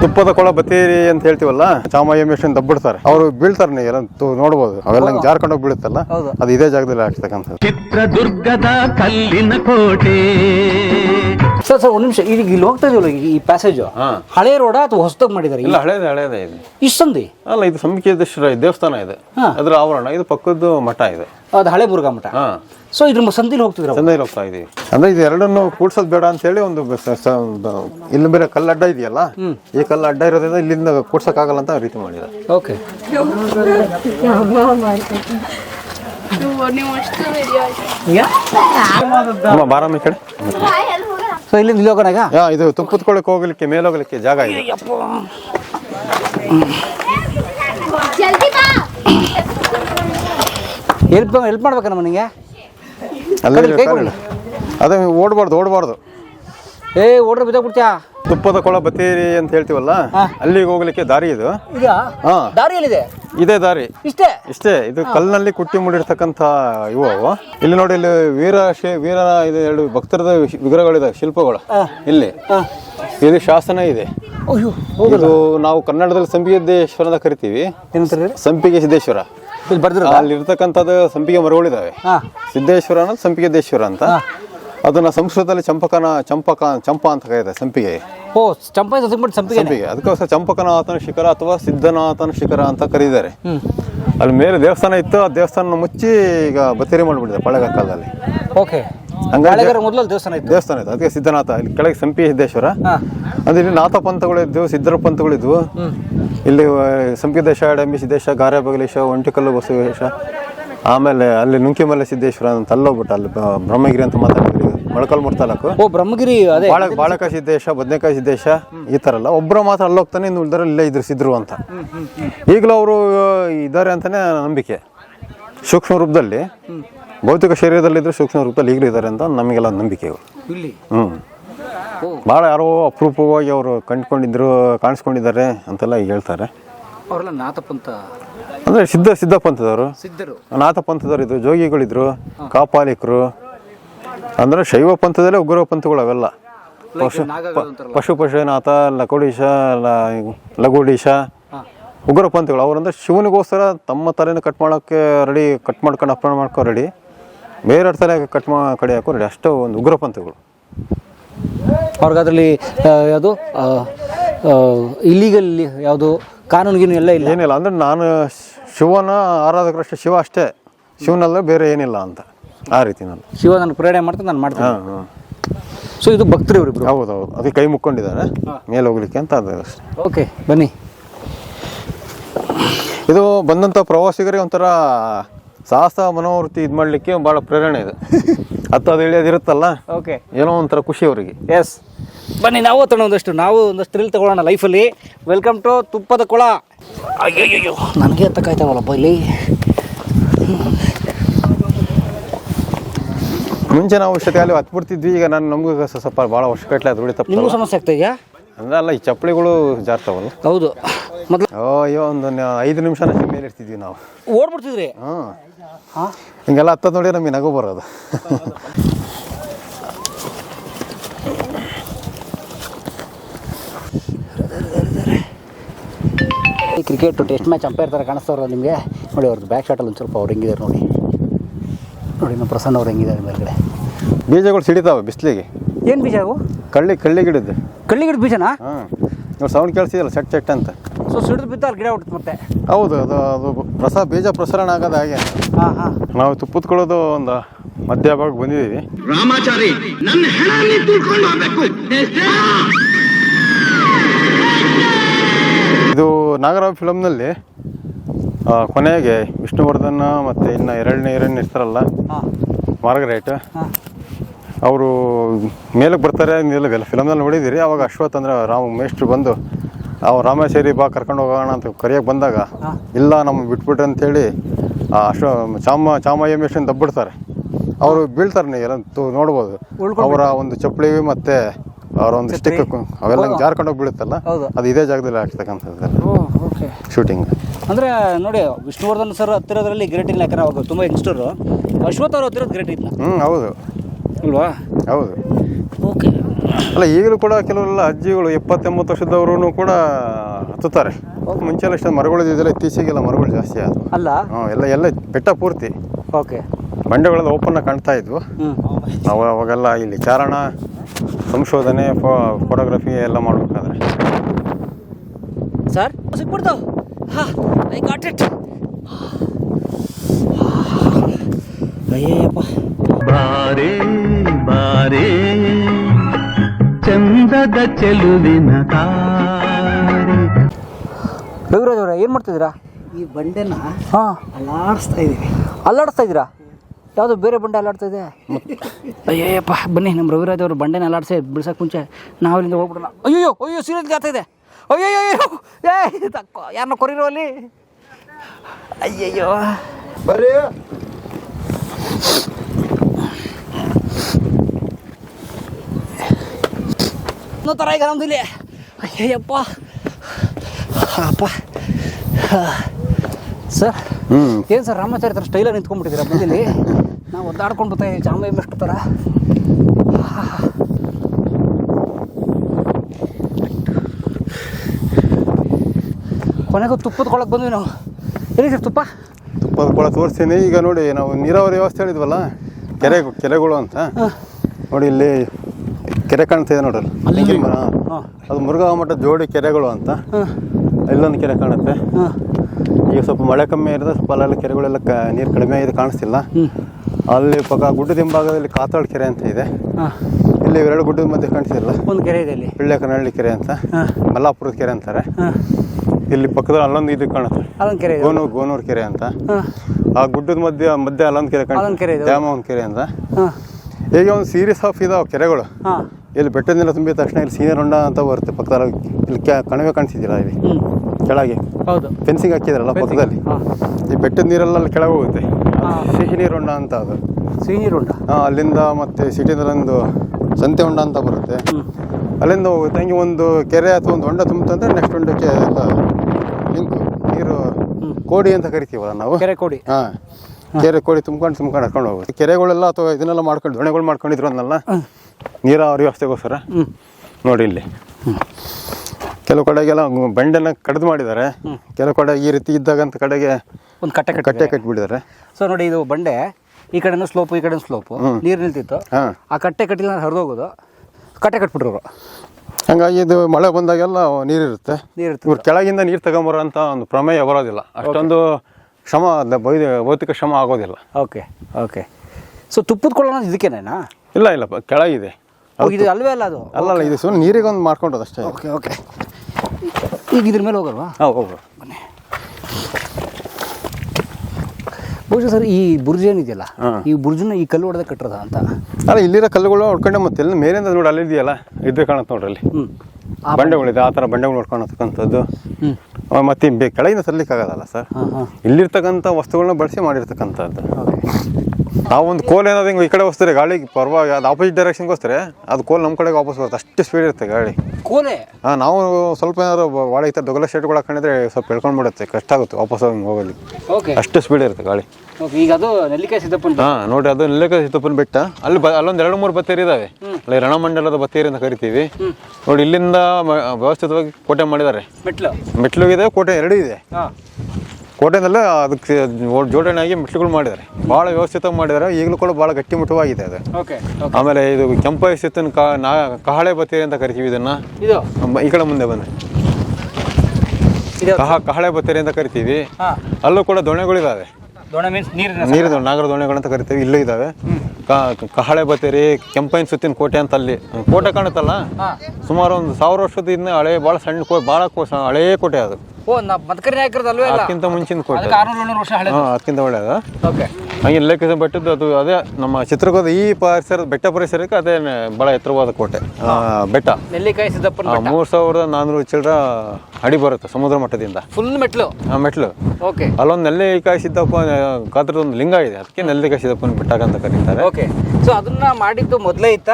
ತುಪ್ಪದ ಕೊಳ ಬತ್ತೀರಿ ಅಂತ ಹೇಳ್ತೀವಲ್ಲ ಚಾಮಯ್ಯ ಮಿಷನ್ ದಬ್ಬಿಡ್ತಾರೆ. ಅವರು ಬೀಳ್ತಾರೆ ನೀವೆಲ್ಲ ನೋಡಬಹುದು ನೋಡ್ಬೋದು. ಅವೆಲ್ಲ ಹಂಗೆ ಜಾರ್ಕೊಂಡು ಹೋಗಿ ಬೀಳುತ್ತಲ್ಲ ಅದು ಇದೇ ಜಾಗದಲ್ಲಿ ಹಾಕ್ತಕ್ಕಂಥ ಚಿತ್ರದುರ್ಗದ ಕಲ್ಲಿನ ಕೋಟೆ. ಸರ್ ಸರ್ ಒಂದು ನಿಮಿಷ. ಈಗ ಇಲ್ಲಿ ಹೋಗ್ತಾ ಇದೀವಲ್ಲ ಈ ಪ್ಯಾಸೇಜು ಹಳೆ ರೋಡ ಅಥವಾ ಹೊಸದಾಗಿ ಮಾಡಿದ್ದಾರೆ ಇಲ್ಲ ಹಳೇದು ಹಳೇದೇ ಇದೆ. ಇಷ್ಟು ಸಂದಿ? ಅಲ್ಲ ಇದು ಸಂಬಿಕೇಶ್ವರ ದೇವಸ್ಥಾನ ಇದೆ. ಅದರ ಆವರಣ ಇದು ಪಕ್ಕದ್ದು ಮಠ ಇದೆ. ಅದು ಹಳೆ ಬುರ್ಗ ಮಠ. ಹಾ. ಸೊ ಇದ್ರ ಸಂದಿಲಿ ಹೋಗ್ತಿದ್ರ? ಚಂದ ಹೋಗ್ತಾ ಇದೀವಿ. ಅಂದ್ರೆ ಇದು ಎರಡನ್ನು ಕೂಡ್ಸೋದು ಬೇಡ ಅಂತ ಹೇಳಿ ಒಂದು ಇಲ್ಲಿ ಬೇರೆ ಕಲ್ಲು ಅಡ್ಡ ಇದೆಯಲ್ಲ ಈ ಕಲ್ಲು ಅಡ್ಡ ಇರೋದ್ರಿಂದ ಇಲ್ಲಿಂದ ಕೂಡ್ಸಕ್ಕಾಗಲ್ಲ ಅಂತ ರೀತಿ ಮಾಡಿದ ಓಕೆ ಬಾರಾಮಿ ಕಡೆ. ಸೊ ಇಲ್ಲಿ ಈಗ? ಯಾ ಇದು ಕೊಳಕ್ಕೆ ಹೋಗ್ಲಿಕ್ಕೆ ಮೇಲೆ ಹೋಗ್ಲಿಕ್ಕೆ ಜಾಗ ಇದೆ. ಹೆಲ್ಪ್ ಹೆಲ್ಪ್ ಅಲ್ಲೇ ಕೈ. ಅದೇ ಓಡಬಾರ್ದು ಓಡಬಾರ್ದು. ಏ ಓಡ್ರೆ ಬಿದ್ದೋಗ್ಬಿಡ್ತೀಯಾ? ತುಪ್ಪದ ಕೊಳ ಬತ್ತೀರಿ ಅಂತ ಹೇಳ್ತೀವಲ್ಲ. ಅಲ್ಲಿಗೆ ಹೋಗ್ಲಿಕ್ಕೆ ದಾರಿ ಇದು. ಇದಾ ಹಾ. ದಾರಿಯಲ್ಲಿದೆ? ಇದೇ ದಾರಿ. ಇಷ್ಟೇ? ಇಷ್ಟೇ. ಇದು ಕಲ್ಲಿನಲ್ಲಿ ಕುಟ್ಟಿ ಮುಡಿರ್ತಕ್ಕಂತ ಇವು ಅವು. ಇಲ್ಲಿ ನೋಡಿ ಇಲ್ಲಿ ವೀರ ಶಿ- ವೀರ ಇದು ಎರಡು ಭಕ್ತರದ ವಿಗ್ರಹಗಳಿದೆ ಶಿಲ್ಪಗಳು. ಇಲ್ಲಿ. ಇದು ಶಾಸನ ಇದೆ. ಅಯ್ಯೋ ಇದು ನಾವು ಕನ್ನಡದಲ್ಲಿ ಸಂಪಿಗೆದ್ದೇಶ್ವರ ಅಂತ ಕರಿತೀವಿ. ಏನಂತಾರೆ ಸಂಪಿಗೆ ಸಿದ್ದೇಶ್ವರ ಇಲ್ಲಿ ಬರ್ದಿರ ಅಲ್ಲಿ ಇರ್ತಕ್ಕಂಥದ್ದು ಸಂಪಿಗೆ ಮರಗಳಿದಾವೆ. ಹಾ. ಸಿದ್ದೇಶ್ವರ ಅನ್ನೋದು ಸಂಪಿಗೆದ್ದೇಶ್ವರ ಅಂತ. ಅದನ್ನ ಸಂಸ್ಕೃತದಲ್ಲಿ ಚಂಪಕನ ಚಂಪಕ ಚಂಪ ಅಂತ ಕರೀತಾರೆ ಸಂಪಿಗೆ. ಓ ಚಂಪ ಸಂಪಿಗೆ ಅದಕ್ಕೋಸ್ಕರ ಚಂಪಕನಾಥನ ಶಿಖರ ಅಥವಾ ಸಿದ್ಧನಾಥನ ಶಿಖರ ಅಂತ ಕರೀತಾರೆ. ಅಲ್ಲಿ ಮೇಲೆ ದೇವಸ್ಥಾನ ಇತ್ತು ಆ ದೇವಸ್ಥಾನ ಮುಚ್ಚಿ ಈಗ ಬತ್ತೇರಿ ಮಾಡಿಬಿಟ್ಟಿದೆ ಪಳೆಗ ಕಾಲದಲ್ಲಿ. ಓಕೆ. ಮೊದಲು ದೇವಸ್ಥಾನ ಇತ್ತು. ದೇವಸ್ಥಾನ ಇತ್ತು. ಅದಕ್ಕೆ ಸಿದ್ಧನಾಥ ಇಲ್ಲಿ ಕೆಳಗೆ ಸಂಪಿ ಸಿದ್ದೇಶ್ವರ. ಅಂದ್ರೆ ಇಲ್ಲಿ ನಾಥ ಪಂಥಗಳು ಇದ್ವು ಸಿದ್ಧರ ಪಂಥಗಳಿದ್ವು ಇಲ್ಲಿ ಸಂಪಿದೇಶ ಎಡಂಬಿ ಸಿದ್ದೇಶ ಗಾರೆ ಬಗಲೇಶ ಒಂಟಿಕಲ್ಲು ಬಸವೇಶ. ಆಮೇಲೆ ಅಲ್ಲಿ ನುಂಕಿಮಲೆ ಸಿದ್ದೇಶ್ವರ ಅಂತ ಅಲ್ಲೋಗ್ಬಿಟ್ಟು ಅಲ್ಲಿ ಬ್ರಹ್ಮಗಿರಿ ಅಂತ ಮಾತಾಡ್ತೀವಿ ಮೊಳಕಲ್ಮೂರು ತಾಲೂಕು. ಓ ಬ್ರಹ್ಮಗಿರಿ ಅದೇ. ಬಾಳ ಬಾಳಕಾಯಿ ಸಿದ್ದೇಶ ಬದನೆಕಾಯಿ ಸಿದ್ದೇಶ ಈ ಥರ ಎಲ್ಲ ಒಬ್ಬರು ಮಾತ್ರ ಅಲ್ಲೋಗ್ತಾನೆ ಇನ್ನು ಉಳಿದ್ರೆ ಇಲ್ಲೇ ಇದ್ರು ಸಿದ್ರು ಅಂತ. ಈಗಲೂ ಅವರು ಇದ್ದಾರೆ ಅಂತಾನೆ ನಂಬಿಕೆ. ಸೂಕ್ಷ್ಮ ರೂಪದಲ್ಲಿ ಭೌತಿಕ ಶರೀರದಲ್ಲಿದ್ದರೆ ಸೂಕ್ಷ್ಮ ರೂಪದಲ್ಲಿ ಈಗಲೂ ಇದ್ದಾರೆ ಅಂತ ನಮಗೆಲ್ಲ ನಂಬಿಕೆ ಇವರು ಹ್ಞೂ ಭಾಳ ಯಾರೋ ಅಪರೂಪವಾಗಿ ಅವರು ಕಂಡುಕೊಂಡಿದ್ರು ಕಾಣಿಸ್ಕೊಂಡಿದ್ದಾರೆ ಅಂತೆಲ್ಲ ಹೇಳ್ತಾರೆ. ಅವರೆಲ್ಲ ನಾಥಪಂಥ. ಅಂದರೆ ಸಿದ್ಧ ಸಿದ್ಧ ಪಂಥದವರು ಸಿದ್ಧರು. ನಾಥ ಪಂಥದವರು ಇದ್ರು ಜೋಗಿಗಳಿದ್ರು ಕಾಪಾಲಿಕರು ಅಂದರೆ ಶೈವ ಪಂಥದಲ್ಲೇ ಉಗ್ರ ಪಂಥಗಳು ಅವೆಲ್ಲ. ಪಶು ಪಶು ಪಶುನಾಥ ಲಕೋಡೀಶ ಲ- ಲಗೋಡೀಶ ಉಗ್ರ ಪಂಥಗಳು. ಅವರಂದ್ರೆ ಶಿವನಿಗೋಸ್ಕರ ತಮ್ಮ ತಲೆನ ಕಟ್ ಮಾಡೋಕ್ಕೆ ರೆಡಿ ಕಟ್ ಮಾಡ್ಕೊಂಡು ಅರ್ಪಣೆ ಮಾಡ್ಕೊ ರೆಡಿ ಬೇರೆಯವ್ರ ತಲೆ ಕಟ್ ಮಾ ಹಾಕೋ ರೆಡಿ ಅಷ್ಟು ಒಂದು ಉಗ್ರ ಪಂಥಗಳು. ಅವ್ರಿಗದ್ರಲ್ಲಿ ಅದರಲ್ಲಿ ಯಾವುದು? ಇಲ್ಲಿಗಲ್ ಯಾವುದು? ಕಾನೂನು ಗೀನು ಎಲ್ಲ ಇಲ್ಲ. ಏನಿಲ್ಲ. ಅಂದ್ರೆ ನಾನು ಶಿವನ ಆರಾಧಕರಷ್ಟೇ ಶಿವ ಅಷ್ಟೇ. ಶಿವನಲ್ಲ ಬೇರೆ ಏನಿಲ್ಲ ಅಂತ. ಆ ರೀತಿ ನಾನು. ಶಿವ ನಾನು ಪ್ರೇರಣೆ ಮಾಡ್ತೀನಿ ನಾನು ಮಾಡ್ತೀನಿ. ಹಾಂ ಹಾಂ. ಸೊ ಇದು ಭಕ್ತರು ಇವರಿಬ್ರು ಹೌದು ಹೌದು. ಅದಕ್ಕೆ ಕೈ ಮುಕ್ಕೊಂಡಿದ್ದಾರೆ. ಮೇಲೆ ಹೋಗ್ಲಿಕ್ಕೆ ಅಂತ ಅದು ಅಷ್ಟೇ. ಓಕೆ ಬನ್ನಿ. ಇದು ಬಂದಂಥ ಪ್ರವಾಸಿಗರಿಗೆ ಒಂಥರ ಸಾಹಸ ಮನೋವೃತ್ತಿ ಇದು ಮಾಡಲಿಕ್ಕೆ ಭಾಳ ಪ್ರೇರಣೆ ಇದೆ. ಹತ್ತದು ಇಳಿಯೋದಿರುತ್ತಲ್ಲ ಓಕೆ ಏನೋ ಒಂಥರ ಖುಷಿ ಅವರಿಗೆ. ಎಸ್ ಬನ್ನಿ ನಾವು ತಗೊಂಡು ಒಂದಷ್ಟು. ನಾವು ಒಂದಷ್ಟು ಥ್ರಿಲ್ ತಗೊಳ್ಳೋಣ ಲೈಫಲ್ಲಿ ವೆಲ್ಕಮ್ ಟು ತುಪ್ಪದ ಕೊಳ. ಅಯ್ಯೋ ನನಗೆ ತಕ್ಕಾಯ್ತಾವಲ್ಲಪ್ಪ ಇಲ್ಲಿ ಮುಂಚೆ ನಾವು ಔಷಧಿಯಲ್ಲಿ ಹತ್ತು ಬಿಡ್ತಿದ್ವಿ ಈಗ ನಾನು ನಮಗೂ ಸ್ವಲ್ಪ ಭಾಳ ವರ್ಷಗಟ್ಟಲೆ ಅದು ಉಳಿತಪ್ಪ ನಿಮಗೂ ಸಮಸ್ಯೆ ಆಗ್ತಾ ಇದೆಯಾ ಅಂದ್ರೆ ಅಲ್ಲ ಈ ಚಪ್ಪಲಿಗಳು ಜಾರ್ತಾವಲ್ಲ. ಹೌದು. ಮೊದಲು ಅಯ್ಯೋ ಒಂದು ನ- ಐದು ನಿಮಿಷ ಮೇಲೆ ಇರ್ತಿದ್ವಿ ನಾವು. ಓಡ್ಬಿಡ್ತಿದ್ರಿ? ಹ್ಞೂ ಹಾಂ? ಹಿಂಗೆಲ್ಲ ಹತ್ತದ ನೋಡಿ ನಮಗೆ ನಗು ಬರೋದು. ಈ ಕ್ರಿಕೆಟ್ ಟೆಸ್ಟ್ ಮ್ಯಾಚ್ ಅಂಪೈರ್ ಥರ ಕಾಣಿಸ್ತಾವ್ರ ನಿಮಗೆ. ನೋಡಿ ಅವ್ರದ್ದು ಬ್ಯಾಕ್ ಶಾಟಲ್ಲಿ ಒಂದು ಸ್ವಲ್ಪ ಅವ್ರು ಹೆಂಗಿದಾರೆ ನೋಡಿ. ನೋಡಿ ನಮ್ಮ ಪ್ರಸನ್ನ ಅವ್ರು ಹೆಂಗಿದ್ದಾರೆ ಮೇಲ್ಗಡೆ. ಬೀಜಗಳು ಸಿಡಿತಾವೆ ಬಿಸಿಲಿಗೆ. ಏನು ಬೀಜ ಅವು? ಕಳ್ಳಿ ಕಳ್ಳಿ ಗಿಡದ್ದು. ಕಳ್ಳಿ ಗಿಡದ ಬೀಜನಾ? ಹಾಂ. ನೋಡಿ ಸೌಂಡ್ ಕೇಳಿಸಿದಲ್ಲ ಚಟ್ ಚಟ್ ಅಂತ. ಸೊ ಸಿಡಿದು ಬಿದ್ದು ಅಲ್ಲಿ ಗಿಡ ಹುಟ್ಟುತ್ತೆ ಮತ್ತೆ? ಹೌದು ಅದು ಅದು ಪ್ರಸ ಬೀಜ ಪ್ರಸರಣ ಆಗೋದು ಹಾಗೆ. ಹಾಂ ಹಾಂ. ನಾವು ತುಪ್ಪತ್ಕೊಳ್ಳೋದು ಒಂದು ಮಧ್ಯ ಭಾಗ ಬಂದಿದ್ದೀವಿ. ರಾಮಾಚಾರಿ ನನ್ನ ಹೆಣ ತಿಳ್ಕೊಂಡು ತುಳ್ಕೊಂಡು ಹೋಗ್ಬೇಕು. ಇದು ನಾಗರಾವ್ ಫಿಲಮ್ನಲ್ಲಿ ಕೊನೆಗೆ ವಿಷ್ಣುವರ್ಧನ್ ಮತ್ತು ಇನ್ನು ಎರಡನೇ ಎರಡನೇ ಇರ್ತಾರಲ್ಲ ಮಾರ್ಗರೇಟ್. ಅವರು ಮೇಲಕ್ಕೆ ಬರ್ತಾರೆ ಎಲ್ಲ ಫಿಲಮ್ನಲ್ಲಿ ನೋಡಿದಿರಿ ಅವಾಗ ಅಶ್ವಥ್ ಅಂದ್ರೆ ರಾಮ ಮೇಷ್ಟ್ರು ಬಂದು ಅವ್ರು ರಾಮೇಶ್ವರಿ ಬಾ ಕರ್ಕೊಂಡು ಹೋಗೋಣ ಅಂತ ಕರಿಯೋಕೆ ಬಂದಾಗ ಇಲ್ಲ ನಮ್ಮ ಬಿಟ್ಬಿಟ್ರೆ ಅಂತೇಳಿ ಆ ಅಶ್ವ ಚಾಮ ಚಾಮಯ್ಯ ಮೇಷ್ಟ್ರನ್ನ ದಬ್ಬಿಡ್ತಾರೆ. ಅವರು ಬೀಳ್ತಾರೆ ನೀವು ಎಲ್ಲ ತು- ನೋಡ್ಬೋದು. ಅವರ ಒಂದು ಚಪ್ಪಲಿ ಮತ್ತು ಅವರ ಒಂದು ಸ್ಟಿಕ್ ಅವೆಲ್ಲ ಜಾರ್ಕೊಂಡು ಹೋಗಿ ಬೀಳುತ್ತಲ್ಲ. ಅದು ಇದೇ ಜಾಗದಲ್ಲಿ ಹಾಕ್ತಕ್ಕಂಥದ್ದು. ಶೂಟಿಂಗ್ ಅಂದರೆ ನೋಡಿ ವಿಷ್ಣುವರ್ಧನ್ ಸರ್ ಹತ್ತಿರದ್ರಲ್ಲಿ ಗ್ರೇಟ್ ಇಲ್ಲ ಯಾಕಂದ್ರೆ ಅವಾಗ ತುಂಬ ಯಂಗ್ಸ್ಟರು ಅಶ್ವಥ್ ಅವ್ರು ಹತ್ತಿರದ ಗ್ರೇಟ್ ಇಲ್ಲ. ಹ್ಞೂ ಹೌದು. ಅಲ್ವಾ ಹೌದು. ಓಕೆ. ಅಲ್ಲ ಈಗಲೂ ಕೂಡ ಕೆಲವೆಲ್ಲ ಅಜ್ಜಿಗಳು ಎಪ್ಪತ್ತೆಂಬತ್ತು ವರ್ಷದವರು ಕೂಡ ಹತ್ತುತ್ತಾರೆ. ಮುಂಚೆ ಎಲ್ಲ ಇಷ್ಟೊಂದು ಮರಗಳು ಇದೆಲ್ಲ ಇತ್ತೀಚೆಗೆಲ್ಲ ಮರಗಳು ಜಾಸ್ತಿ ಆದವು. ಅಲ್ಲ? ಹ್ಞೂ ಎಲ್ಲ ಎಲ್ಲ ಬೆಟ್ಟ ಪೂರ್ತಿ. ಓಕೆ. ಬಂಡೆಗಳೆಲ್ಲ ಓಪನ್ ಕಾಣ್ತಾ ಇದ್ವು. ಅವ ಅವಾಗೆಲ್ಲ ಇಲ್ಲಿ ಚಾರಣ ಸಂಶೋಧನೆ ಫೋಟೋಗ್ರಫಿ ಎಲ್ಲ ಮಾಡಬೇಕಾದ್ರೆ. ಸರ್ ಸಿಕ್ಬಿಡ್ತು ಹಾ ಐ ಗಾಟ್ ಇಟ್ ಅಯ್ಯಪ್ಪ ಬಾರೇ ಬಾರೇ ಚಂದದ ಚೆಲುವಿನ ಅವರೇ ಏನು ಮಾಡ್ತಿದ್ದೀರಾ? ಈ ಬಂಡೆನ ಹಾಂ. ಅಲ್ಲಾಡಿಸ್ತಾ ಇದ್ದೀವಿ. ಅಲ್ಲಾಡಿಸ್ತಾ ಇದ್ದೀರಾ? ಯಾವುದು ಬೇರೆ ಬಂಡೆ ಅಲ್ಲಾಡ್ತಾ ಇದೆ. ಅಯ್ಯಪ್ಪ ಬನ್ನಿ ನಮ್ಮ ರವಿರಾಜ್ ಅವರು ಬಂಡೆನ ಅಲ್ಲಾಡಿಸಿ ಬಿಡ್ಸಕ್ಕೆ ಮುಂಚೆ ನಾವು ಇಲ್ಲಿಂದ ಹೋಗ್ಬಿಡೋಣ ಅಯ್ಯೋ ಅಯ್ಯೋ ಸೀರಿಯಸ್ ಆಗ್ತಾ ಇದೆ. ಅಯ್ಯೋ ಅಯ್ಯೋ ಏ ತಕ್ಕ ಯಾರನ್ನ ಕೊರಿರೋ ಅಲ್ಲಿ? ಅಯ್ಯಯ್ಯೋ. ಬರ್ರಿ. ಅನ್ನೋ ಥರ ಈಗ ನಮ್ದು ಇಲ್ಲಿ. ಅಯ್ಯಯ್ಯಪ್ಪ. ಅಪ್ಪ. ಸರ್ ಏನು ಸರ್ ರಾಮಾಚಾರ್ಯ ಥರ ಸ್ಟೈಲಾಗಿ ನಿಂತ್ಕೊಂಡ್ಬಿಟ್ಟಿದ್ದೀರಾ? ಬಂದಿಲ್ಲಿ. ನಾವು ಒದ್ದಾಡ್ಕೊಂಡು ಬರ್ತಾ ಇದ್ದೀವಿ ಜಾಂಬೆ ಎಷ್ಟು ಥರ ಕೊನೆಗೂ ತುಪ್ಪದ ಕೊಳಕ್ಕೆ ಬಂದ್ವಿ ನಾವು. ಎಲ್ಲಿ ಸರ್ ತುಪ್ಪ? ತುಪ್ಪದ ಕೊಳ ತೋರಿಸ್ತೀನಿ. ಈಗ ನೋಡಿ ನಾವು ನೀರಾವರಿ ವ್ಯವಸ್ಥೆ ಹೇಳಿದ್ವಲ್ಲ? ಕೆರೆ ಕೆರೆಗಳು ಅಂತ. ನೋಡಿ ಇಲ್ಲಿ ಕೆರೆ ಕಾಣ್ತಾ ಇದೆ ನೋಡ್ರಿ. ಅಲ್ಲಿ? ಅದು ಮುರುಘಾ ಮಠ ಜೋಡಿ ಕೆರೆಗಳು ಅಂತ. ಇಲ್ಲೊಂದು ಕೆರೆ ಕಾಣುತ್ತೆ. ಈಗ ಸ್ವಲ್ಪ ಮಳೆ ಕಮ್ಮಿ ಇರೋದು ಸ್ವಲ್ಪ ಅಲ್ಲೆಲ್ಲ ಕೆರೆಗಳೆಲ್ಲ ಕ ನೀರು ಕಡಿಮೆ ಆಗಿದೆ ಕಾಣಿಸ್ತಿಲ್ಲ. ಅಲ್ಲಿ ಪಕ್ಕ ಗುಡ್ಡದ ಹಿಂಭಾಗದಲ್ಲಿ ಕಾತಾಳ್ ಕೆರೆ ಅಂತ ಇದೆ. ಇಲ್ಲಿ ಎರಡು ಗುಡ್ಡದ ಮಧ್ಯೆ ಕಾಣಿಸ್ತಿಲ್ಲ. ಒಂದು ಕೆರೆ ಇದೆ ಇಲ್ಲಿ ಕನ್ನಳ್ಳಿ ಕೆರೆ ಅಂತ. ಮಲ್ಲಾಪುರದ ಕೆರೆ ಅಂತಾರೆ. ಇಲ್ಲಿ ಪಕ್ಕದಲ್ಲಿ ಅಲ್ಲೊಂದು ಇದು ಕಾಣುತ್ತೆ. ಅಲ್ಲೊಂದು ಕೆರೆ ಗೋನೂರ್ ಗೋನೂರು ಕೆರೆ ಅಂತ. ಆ ಗುಡ್ಡದ ಮಧ್ಯೆ ಮಧ್ಯೆ ಅಲ್ಲೊಂದು ಕೆರೆ ಅಲ್ಲೊಂದ್ ಕೆರೆ ಇದೆ. ಡ್ಯಾಮ ಒಂದು ಕೆರೆ ಅಂತ. ಹಾಂ. ಹೀಗೆ ಒಂದು ಸೀರೀಸ್ ಆಫ್ ಇದಾವೆ ಕೆರೆಗಳು. ಹಾಂ. ಇಲ್ಲಿ ಬೆಟ್ಟದಿಂದ ತುಂಬಿದ ತಕ್ಷಣ ಇಲ್ಲಿ ಸೀನಿಯರ್ ಹೊಂಡ ಅಂತ ಬರುತ್ತೆ. ಪಕ್ಕದಲ್ಲಿ ಇಲ್ಲಿ ಕೆ- ಕಣಿವೆ ಕಾಣಿಸ್ತಿದ್ದೀರಾ ಇಲ್ಲಿ? ಹ್ಞೂ ಕೆಳಗೆ. ಹೌದು. ಫೆನ್ಸಿಂಗ್ ಹಾಕಿದ್ರಲ್ಲ ಪಕ್ಕದಲ್ಲಿ? ಹಾಂ. ಈ ಬೆಟ್ಟದ ನೀರೆಲ್ಲ ಅಲ್ಲಿ ಕೆಳಗೆ ಹೋಗುತ್ತೆ. ಹಾ. ಹೊಂಡ ಅಂತ ಅದು. ಸೀನೀರು ಉಂಟ ಆ, ಅಲ್ಲಿಂದ ಮತ್ತೆ ಸಿಟಿದಲ್ಲೊಂದು ಸಂತೆ ಹೊಂಡ ಅಂತ ಬರುತ್ತೆ. ಹ್ಞೂ ಅಲ್ಲಿಂದ ಹೋಗುತ್ತೆ. ಹಂಗೆ ಒಂದು ಕೆರೆ ಅಥವಾ ಒಂದು ಹೊಂಡ ತುಂಬುತ್ತಂದ್ರೆ ನೆಕ್ಸ್ಟ್ ಹೊಂಡಕ್ಕೆ ಲಿಂಕ್ ನೀರು ಕೋಡಿ ಅಂತ ಕರಿತೀವಲ್ಲ ನಾವು? ಕೆರೆ ಕೋಡಿ. ಹಾ. ಕೆರೆ ಕೋಡಿ ತುಂಬ್ಕೊಂಡು ತುಂಬ್ಕೊಂಡು ಹಾಕೊಂಡು ಹೋಗೋದು ಕೆರೆಗಳೆಲ್ಲ ಅಥವಾ ಇದನ್ನೆಲ್ಲ ಮಾಡ್ಕೊಂಡು ದೊಣೆಗಳು ಮಾಡ್ಕೊಂಡಿದ್ರು ಅನ್ನಲ್ಲ ನೀರಾವರಿ ವ್ಯವಸ್ಥೆಗೋಸ್ಕರ? ನೋಡಿ ಇಲ್ಲಿ. ಕೆಲವು ಕಡೆಗೆಲ್ಲ ಬಂಡೆನ ಕಡ್ದು ಮಾಡಿದ್ದಾರೆ. ಕೆಲವು ಕಡೆ ಈ ರೀತಿ ಇದ್ದಾಗಂತ ಕಡೆಗೆ ಒಂದು ಕಟ್ಟೆ ಕಟ್ಟೆ ಕಟ್ಟೆ ಕಟ್ಟಿಬಿಟ್ಟಿದ್ದಾರೆ ಸೊ ನೋಡಿ ಇದು ಬಂಡೆ ಈ ಕಡೆನೂ ಸ್ಲೋಪು ಈ ಕಡೆ ಸ್ಲೋಪ್ ನೀರು ನಿಲ್ತಿತ್ತು ಆ ಕಟ್ಟೆ ಕಟ್ಟಿಲ್ಲ ಹರಿದೋಗೋದು. ಕಟ್ಟೆ ಕಟ್ಬಿಟ್ರು ಅವರು. ಹಂಗಾಗಿ ಇದು ಮಳೆ ಬಂದಾಗೆಲ್ಲ ನೀರಿರುತ್ತೆ ನೀರು ಇರುತ್ತೆ. ಇವ್ರು ಕೆಳಗಿಂದ ನೀರು ತಗೊಂಬರೋ ಅಂತ ಒಂದು ಪ್ರಮೇಯ ಬರೋದಿಲ್ಲ. ಅಷ್ಟೊಂದು ಶ್ರಮ ಬೈದ ಭೌತಿಕ ಶ್ರಮ ಆಗೋದಿಲ್ಲ. ಓಕೆ ಓಕೆ ಸೊ ತುಪ್ಪದ ಕೊಳ್ಳೋಣ ಇದಕ್ಕೇನೇನಾ? ಇಲ್ಲ ಇಲ್ಲ ಕೆಳಗಿದೆ. ಇದು ಅಲ್ವೇ ಅಲ್ಲ ಅದು? ಅಲ್ಲ ಇದು ಸುಮ್ಮನೆ ನೀರಿಗೊಂದು ಮಾಡ್ಕೊಂಡದ್ದು ಅಷ್ಟೇ. ಓಕೆ ಓಕೆ ಈಗ ಇದ್ರ ಮೇಲೆ ಹೋಗಲ್ವಾ? ಹಾಂ ಹೋಗು. ಬಹುಶಃ ಸರ್ ಈ ಬುರ್ಜ್ ಏನಿದೆಯಲ್ಲ ಈ ಬುರ್ಜನ್ನ ಈ ಕಲ್ಲು ಹೊಡೆದ ಕಟ್ಟರದ ಅಂತ? ಅಲ್ಲ ಇಲ್ಲಿರೋ ಕಲ್ಲುಗಳು ಹೊಡ್ಕೊಂಡೆ ಮತ್ತೆ ಇಲ್ಲಿ ಮೇಲಿಂದ ನೋಡಿ ಅಲ್ಲಿ ಇದೆಯಲ್ಲ ಇದ್ರೆ ಕಾಣುತ್ತೆ ನೋಡ್ರಿ ಅಲ್ಲಿ. ಬಂಡೆಗಳಿದೆ ಆ ಥರ ಬಂಡೆಗಳು ನೋಡ್ಕೊಳತಕ್ಕಂಥದ್ದು ಹ್ಞೂ ಮತ್ತೆ ಬೆ ಕೆಳಗಿಂದ ಆಗೋದಲ್ಲ ಸರ್. ಇಲ್ಲಿರ್ತಕ್ಕಂಥ ವಸ್ತುಗಳನ್ನ ಬಳಸಿ ಮಾಡಿರ್ತಕ್ಕಂಥದ್ದು. ಆ ಒಂದು ಕೋಲ್ ಏನಾದ್ರು ಹಿಂಗೆ ಈ ಕಡೆ ಹೋಗ್ತಾರೆ ಗಾಳಿ ಪರವಾಗಿ ಅದು ಆಪೋಸಿಟ್ ಡೈರೆಕ್ಷನ್ಗೆ ಹೋಗ್ತಾರೆ ಅದು ಕೋಲ್ ನಮ್ಮ ಕಡೆಗೆ ವಾಪಸ್ ಬರುತ್ತೆ. ಅಷ್ಟು ಸ್ಪೀಡ್ ಇರುತ್ತೆ ಗಾಳಿ. ಕೋಲೆ? ಹಾಂ ನಾವು ಸ್ವಲ್ಪ ಏನಾದ್ರು ಬಾಳೆ ಈ ಥರ ದೊಗಲ ಶರ್ಟ್ಗಳು ಹಾಕೊಂಡಿದ್ರೆ ಸ್ವಲ್ಪ ಎಳ್ಕೊಂಡ್ಬಿಡುತ್ತೆ ಕಷ್ಟ ಆಗುತ್ತೆ ವಾಪಸ್ ಹೋಗಿ ಹೋಗಲಿ. ಓಕೆ ಅಷ್ಟು ಸ್ಪೀಡ್ ಇರುತ್ತೆ ಗಾಳಿ. ಈಗ ಅದು ನೆಲ್ಲಿಕಾಯಿ ಸಿದ್ದಪ್ಪನ ಹಾ ನೋಡಿ ಅದು ನೆಲ್ಲಿಕಾಯಿ ಸಿದ್ದಪ್ಪನ ಬೆಟ್ಟ. ಅಲ್ಲಿ ಬ ಅಲ್ಲೊಂದು ಎರಡು ಮೂರು ಬತ್ತೇರಿ ಇದಾವೆ. ಅಲ್ಲಿ ರಣಮಂಡಲದ ಬತ್ತೇರಿ ಅಂತ ಕರಿತೀವಿ ನೋಡಿ ಇಲ್ಲಿಂದ ಮ- ವ್ಯವಸ್ಥಿತವಾಗಿ ಕೋಟೆ ಮಾಡಿದ್ದಾರೆ. ಮೆಟ್ಲು. ಮೆಟ್ಲು ಇದೆ ಕೋಟೆ ಎರಡು ಇದೆ. ಹಾಂ. ಕೋಟೆನಲ್ಲೇ ಅದಕ್ಕೆ ಜೋಡಣೆಯಾಗಿ ಆಗಿ ಮೆಟ್ಲುಗಳು ಮಾಡಿದ್ದಾರೆ. ಭಾಳ ವ್ಯವಸ್ಥಿತವಾಗಿ ಮಾಡಿದ್ದಾರೆ. ಈಗಲೂ ಕೂಡ ಭಾಳ ಗಟ್ಟಿಮುಟ್ಟವಾಗಿದೆ ಅದು. ಓಕೆ ಆಮೇಲೆ ಇದು ಕೆಂಪಾಯಿಸಿತನ ಕಾ ನಾ ಕಹಳೆ ಬತ್ತೇರಿ ಅಂತ ಕರಿತೀವಿ ಇದನ್ನ. ಇದು? ಈ ಕಡೆ ಮುಂದೆ ಬಂದ್ರೆ ಕಹ ಕಹಳೆ ಬತ್ತೇರಿ ಅಂತ ಕರಿತೀವಿ. ಅಲ್ಲೂ ಕೂಡ ದೊಣೆಗಳಿದಾವೆ. ದೊಣ ನೀರು ನಾಗರ ದೊಣೆಗಳು ಅಂತ ಕರಿತೀವಿ. ಇಲ್ಲೂ ಇದಾವೆ. ಕ- ಕಹಳೆ ಬತ್ತೇರಿ ಕೆಂಪೈನ್ ಸುತ್ತಿನ ಕೋಟೆ ಅಂತ ಅಲ್ಲಿ. ಕೋಟೆ ಕಾಣುತ್ತಲ್ಲ? ಸುಮಾರು ಒಂದು ಸಾವಿರ ವರ್ಷದ ಇನ್ನು ಹಳೆ ಭಾಳ ಸಣ್ಣ ಕೋ ಭಾಳ ಕೋ ಸ- ಹಳೇ ಕೋಟೆ ಅದು. ಓ ನಾ ಮದಕರಿ ನಾಯಕರದ್ದು ಅಲ್ವೇ ಅಲ್ಲ? ಅದಕ್ಕಿಂತ ಮುಂಚಿನ ಕೋಟೆ. ಅದಕ್ಕೆ ಆರ್ನೂರು ಏಳ್ನೂರು ವರ್ಷ ಹಳೆ ಹಾಂ ಅದಕ್ಕಿಂತ ಒಳ್ಳೆಯದು ಓಕೆ. ಹಂಗೆ ಲೆಕ್ಕ ಬೆಟ್ಟದ್ದು ಅದು ಅದೇ ನಮ್ಮ ಚಿತ್ರದುರ್ಗದ ಈ ಪರಿಸರ ಬೆಟ್ಟ ಪರಿಸರಕ್ಕೆ ಅದೇ ಭಾಳ ಎತ್ತರವಾದ ಕೋಟೆ. ಆ, ಬೆಟ್ಟ. ನೆಲ್ಲಿಕಾಯಿ ಸಿದ್ದಪ್ಪನ ಮೂರು ಸಾವಿರದ ನಾನ್ನೂರು ಚಿಲ್ಲರ ಅಡಿ ಬರುತ್ತೆ ಸಮುದ್ರ ಮಟ್ಟದಿಂದ. ಫುಲ್ ಮೆಟ್ಲು. ಆ ಮೆಟ್ಲು. ಓಕೆ. ಅಲ್ಲೊಂದು ನೆಲ್ಲಿಕಾಯಿ ಸಿದ್ದಪ್ಪ ಗಾತ್ರದ ಒಂದು ಲಿಂಗ ಇದೆ. ಅದಕ್ಕೆ ನೆಲ್ಲಿಕಾಯಿ ಸಿದ್ದಪ್ಪನ ಬೆಟ್ಟ ಅಂತ ಕರೀತಾರೆ. ಓಕೆ. ಸೊ ಅದನ್ನ ಮಾಡಿದ್ದು ಮೊದಲೇ ಇತ್ತ?